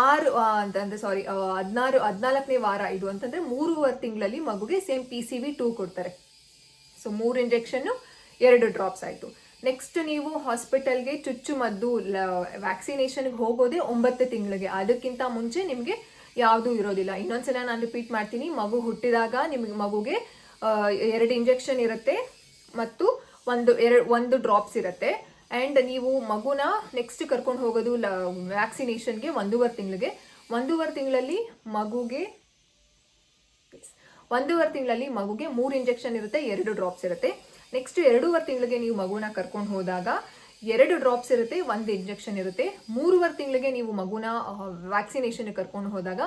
ಆರು ಅಂತಂದ್ರೆ ಸಾರಿ ಹದಿನಾರು, ಹದಿನಾಲ್ಕನೇ ವಾರ ಇದು ಅಂತಂದ್ರೆ ಮೂರುವರೆ ತಿಂಗಳಲ್ಲಿ ಮಗುಗೆ same P C V two ಕೊಡ್ತಾರೆ. ಸೊ ಮೂರು ಇಂಜೆಕ್ಷನ್ನು, ಎರಡು ಡ್ರಾಪ್ಸ್ ಆಯಿತು. ನೆಕ್ಸ್ಟ್ ನೀವು ಹಾಸ್ಪಿಟಲ್ಗೆ ಚುಚ್ಚುಮದ್ದು ವ್ಯಾಕ್ಸಿನೇಷನ್ಗೆ ಹೋಗೋದೇ ಒಂಬತ್ತು ತಿಂಗಳಿಗೆ. ಅದಕ್ಕಿಂತ ಮುಂಚೆ ನಿಮಗೆ ಯಾವುದೂ ಇರೋದಿಲ್ಲ. ಇನ್ನೊಂದ್ಸಲ ನಾನು ರಿಪೀಟ್ ಮಾಡ್ತೀನಿ. ಮಗು ಹುಟ್ಟಿದಾಗ ನಿಮಗೆ ಮಗುಗೆ ಎರಡು ಇಂಜೆಕ್ಷನ್ ಇರುತ್ತೆ ಮತ್ತು ಒಂದು ಎರಡು, ಒಂದು ಡ್ರಾಪ್ಸ್ ಇರುತ್ತೆ. ಆ್ಯಂಡ್ ನೀವು ಮಗುನ ನೆಕ್ಸ್ಟ್ ಕರ್ಕೊಂಡು ಹೋಗೋದು ಲ ವ್ಯಾಕ್ಸಿನೇಷನ್ಗೆ ಒಂದೂವರೆ ತಿಂಗಳಿಗೆ. ಒಂದೂವರೆ ತಿಂಗಳಲ್ಲಿ ಮಗುಗೆ. ಒಂದೂವರೆ ತಿಂಗಳಲ್ಲಿ ಮಗುಗೆ ಮೂರು ಇಂಜೆಕ್ಷನ್ ಇರುತ್ತೆ, ಎರಡು ಡ್ರಾಪ್ಸ್ ಇರುತ್ತೆ. ನೆಕ್ಸ್ಟ್ ಎರಡೂವರೆ ತಿಂಗಳಿಗೆ ನೀವು ಮಗುನ ಕರ್ಕೊಂಡು ಹೋದಾಗ ಎರಡು ಡ್ರಾಪ್ಸ್ ಇರುತ್ತೆ, ಒಂದು ಇಂಜೆಕ್ಷನ್ ಇರುತ್ತೆ. ಮೂರುವರೆ ತಿಂಗಳಿಗೆ ನೀವು ಮಗುನ ವ್ಯಾಕ್ಸಿನೇಷನ್ ಕರ್ಕೊಂಡು ಹೋದಾಗ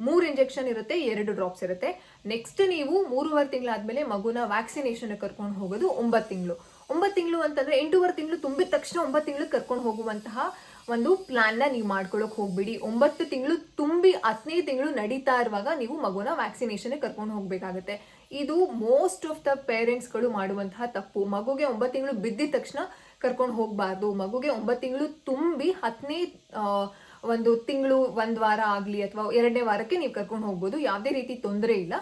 ಮೂರು ಇಂಜೆಕ್ಷನ್ ಇರುತ್ತೆ, ಎರಡು ಡ್ರಾಪ್ಸ್ ಇರುತ್ತೆ. ನೆಕ್ಸ್ಟ್ ನೀವು ಮೂರುವರೆ ತಿಂಗಳಾದ್ಮೇಲೆ ಮಗುನ ವ್ಯಾಕ್ಸಿನೇಷನ್ ಕರ್ಕೊಂಡು ಹೋಗೋದು ಒಂಬತ್ತು ತಿಂಗಳು. ಒಂಬತ್ತು ತಿಂಗಳು ಅಂತಂದ್ರೆ ಎಂಟೂವರೆ ತಿಂಗಳು ತುಂಬಿದ ತಕ್ಷಣ ಒಂಬತ್ತು ತಿಂಗಳು ಕರ್ಕೊಂಡು ಹೋಗುವಂತಹ ಒಂದು ಪ್ಲಾನ್ನ ನೀವು ಮಾಡ್ಕೊಳಕ್ ಹೋಗ್ಬಿಡಿ. ಒಂಬತ್ತು ತಿಂಗಳು ತುಂಬಿ ಹತ್ತನೇ ತಿಂಗಳು ನಡೀತಾ ಇರುವಾಗ ನೀವು ಮಗುನ ವ್ಯಾಕ್ಸಿನೇಷನ್ ಕರ್ಕೊಂಡು ಹೋಗ್ಬೇಕಾಗತ್ತೆ. ಇದು ಮೋಸ್ಟ್ ಆಫ್ ದ ಪೇರೆಂಟ್ಸ್ಗಳು ಮಾಡುವಂತಹ ತಪ್ಪು. ಮಗುಗೆ ಒಂಬತ್ತು ತಿಂಗಳು ಬಿದ್ದಿದ ತಕ್ಷಣ ಕರ್ಕೊಂಡು ಹೋಗಬಾರ್ದು. ಮಗುಗೆ ಒಂಬತ್ತು ತಿಂಗಳು ತುಂಬಿ ಹತ್ತನೇ ಒಂದು ತಿಂಗಳು, ಒಂದು ವಾರ ಆಗಲಿ ಅಥವಾ ಎರಡನೇ ವಾರಕ್ಕೆ ನೀವು ಕರ್ಕೊಂಡು ಹೋಗ್ಬೋದು. ಯಾವುದೇ ರೀತಿ ತೊಂದರೆ ಇಲ್ಲ.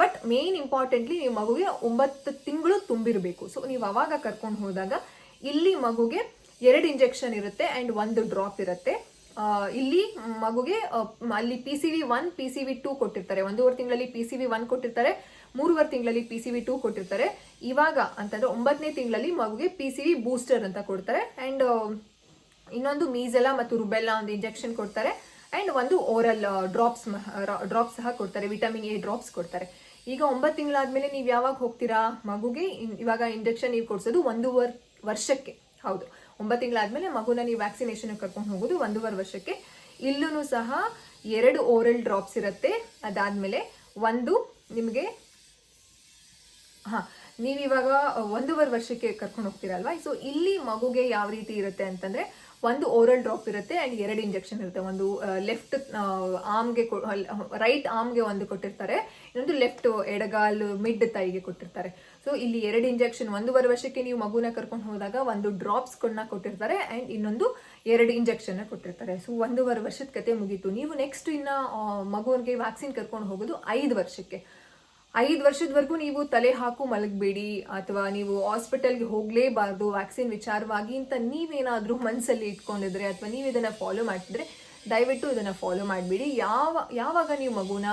ಬಟ್ ಮೇನ್ ಇಂಪಾರ್ಟೆಂಟ್ಲಿ ನೀವು ಮಗುಗೆ ಒಂಬತ್ತು ತಿಂಗಳು ತುಂಬಿರಬೇಕು. ಸೊ ನೀವು ಅವಾಗ ಕರ್ಕೊಂಡು ಹೋದಾಗ ಇಲ್ಲಿ ಮಗುಗೆ ಎರಡು ಇಂಜೆಕ್ಷನ್ ಇರುತ್ತೆ ಆ್ಯಂಡ್ ಒಂದು ಡ್ರಾಪ್ ಇರುತ್ತೆ. ಇಲ್ಲಿ ಮಗುಗೆ ಅಲ್ಲಿ P C V one P C V two ಕೊಟ್ಟಿರ್ತಾರೆ. ಒಂದೂವರೆ ತಿಂಗಳಲ್ಲಿ ಪಿ ಸಿ ವಿ ಒನ್ ಕೊಟ್ಟಿರ್ತಾರೆ. ಮೂರುವರೆ ತಿಂಗಳಲ್ಲಿ ಪಿ ಸಿ ವಿ ಟೂ ಕೊಟ್ಟಿರ್ತಾರೆ. ಇವಾಗ ಅಂತಂದ್ರೆ ಒಂಬತ್ತನೇ ತಿಂಗಳಲ್ಲಿ ಮಗುಗೆ ಪಿ ಸಿ ವಿ ಬೂಸ್ಟರ್ ಅಂತ ಕೊಡ್ತಾರೆ. ಆ್ಯಂಡ್ ಇನ್ನೊಂದು ಮೀಸೆಲಾ ಮತ್ತು ರುಬೆಲ್ಲಾ ಒಂದು ಇಂಜೆಕ್ಷನ್ ಕೊಡ್ತಾರೆ. ಆ್ಯಂಡ್ ಒಂದು ಓರಲ್ ಡ್ರಾಪ್ಸ್ ಡ್ರಾಪ್ಸ್ ಸಹ ಕೊಡ್ತಾರೆ. ವಿಟಮಿನ್ ಎ ಡ್ರಾಪ್ಸ್ ಕೊಡ್ತಾರೆ. ಈಗ ಒಂಬತ್ತು ತಿಂಗಳಾದ್ಮೇಲೆ ನೀವು ಯಾವಾಗ ಹೋಗ್ತೀರಾ ಮಗುಗೆ? ಇವಾಗ ಇಂಜೆಕ್ಷನ್ ನೀವು ಕೊಡ್ಸೋದು ಒಂದೂವರೆ ವರ್ಷಕ್ಕೆ. ಹೌದು. ಒಂಬತ್ತು ತಿಂಗಳಾದ್ಮೇಲೆ ಮಗುನ ನೀವು ವ್ಯಾಕ್ಸಿನೇಷನ್ ಕರ್ಕೊಂಡು ಹೋಗೋದು ಒಂದೂವರೆ ವರ್ಷಕ್ಕೆ. ಇಲ್ಲೂ ಸಹ ಎರಡು ಓರಲ್ ಡ್ರಾಪ್ಸ್ ಇರುತ್ತೆ. ಅದಾದ್ಮೇಲೆ ಒಂದು ನಿಮಗೆ, ಹಾ ನೀವಿವಾಗ ಒಂದೂವರೆ ವರ್ಷಕ್ಕೆ ಕರ್ಕೊಂಡು ಹೋಗ್ತೀರಲ್ವಾ? ಸೊ ಇಲ್ಲಿ ಮಗುಗೆ ಯಾವ ರೀತಿ ಇರುತ್ತೆ ಅಂತಂದ್ರೆ ಒಂದು ಓರಲ್ ಡ್ರಾಪ್ ಇರುತ್ತೆ ಅಂಡ್ ಎರಡು ಇಂಜೆಕ್ಷನ್ ಇರುತ್ತೆ. ಒಂದು ಲೆಫ್ಟ್ ಆರ್ಮ್ಗೆ ರೈಟ್ ಆರ್ಮ್ಗೆ ಒಂದು ಕೊಟ್ಟಿರ್ತಾರೆ. ಇನ್ನೊಂದು ಲೆಫ್ಟ್ ಎಡಗಾಲು ಮಿಡ್ ತೈಗೆ ಕೊಟ್ಟಿರ್ತಾರೆ. ಸೊ ಇಲ್ಲಿ ಎರಡು ಇಂಜೆಕ್ಷನ್ ಒಂದೂವರೆ ವರ್ಷಕ್ಕೆ ನೀವು ಮಗುನ ಕರ್ಕೊಂಡು ಹೋದಾಗ ಒಂದು ಡ್ರಾಪ್ಸ್ಗಳನ್ನ ಕೊಟ್ಟಿರ್ತಾರೆ ಅಂಡ್ ಇನ್ನೊಂದು ಎರಡು ಇಂಜೆಕ್ಷನ್ ಕೊಟ್ಟಿರ್ತಾರೆ. ಸೊ ಒಂದೂವರೆ ವರ್ಷದ ಕತೆ ಮುಗೀತು. ನೀವು ನೆಕ್ಸ್ಟ್ ಇನ್ನ ಮಗುವಿಗೆ ವ್ಯಾಕ್ಸಿನ್ ಕರ್ಕೊಂಡು ಹೋಗೋದು ಐದು ವರ್ಷಕ್ಕೆ. ಐದು ವರ್ಷದವರೆಗೂ ನೀವು ತಲೆ ಹಾಕು ಮಲಗಬೇಡಿ ಅಥವಾ ನೀವು ಹಾಸ್ಪಿಟಲ್ಗೆ ಹೋಗಲೇಬಾರ್ದು, ವ್ಯಾಕ್ಸಿನ್ ವಿಚಾರವಾಗಿ ಅಂತ ನೀವೇನಾದರೂ ಮನಸ್ಸಲ್ಲಿ ಇಟ್ಕೊಂಡಿದ್ರೆ ಅಥವಾ ನೀವು ಇದನ್ನು ಫಾಲೋ ಮಾಡ್ತಿದ್ರೆ ದಯವಿಟ್ಟು ಇದನ್ನು ಫಾಲೋ ಮಾಡಬೇಡಿ. ಯಾವ, ಯಾವಾಗ ನೀವು ಮಗುನ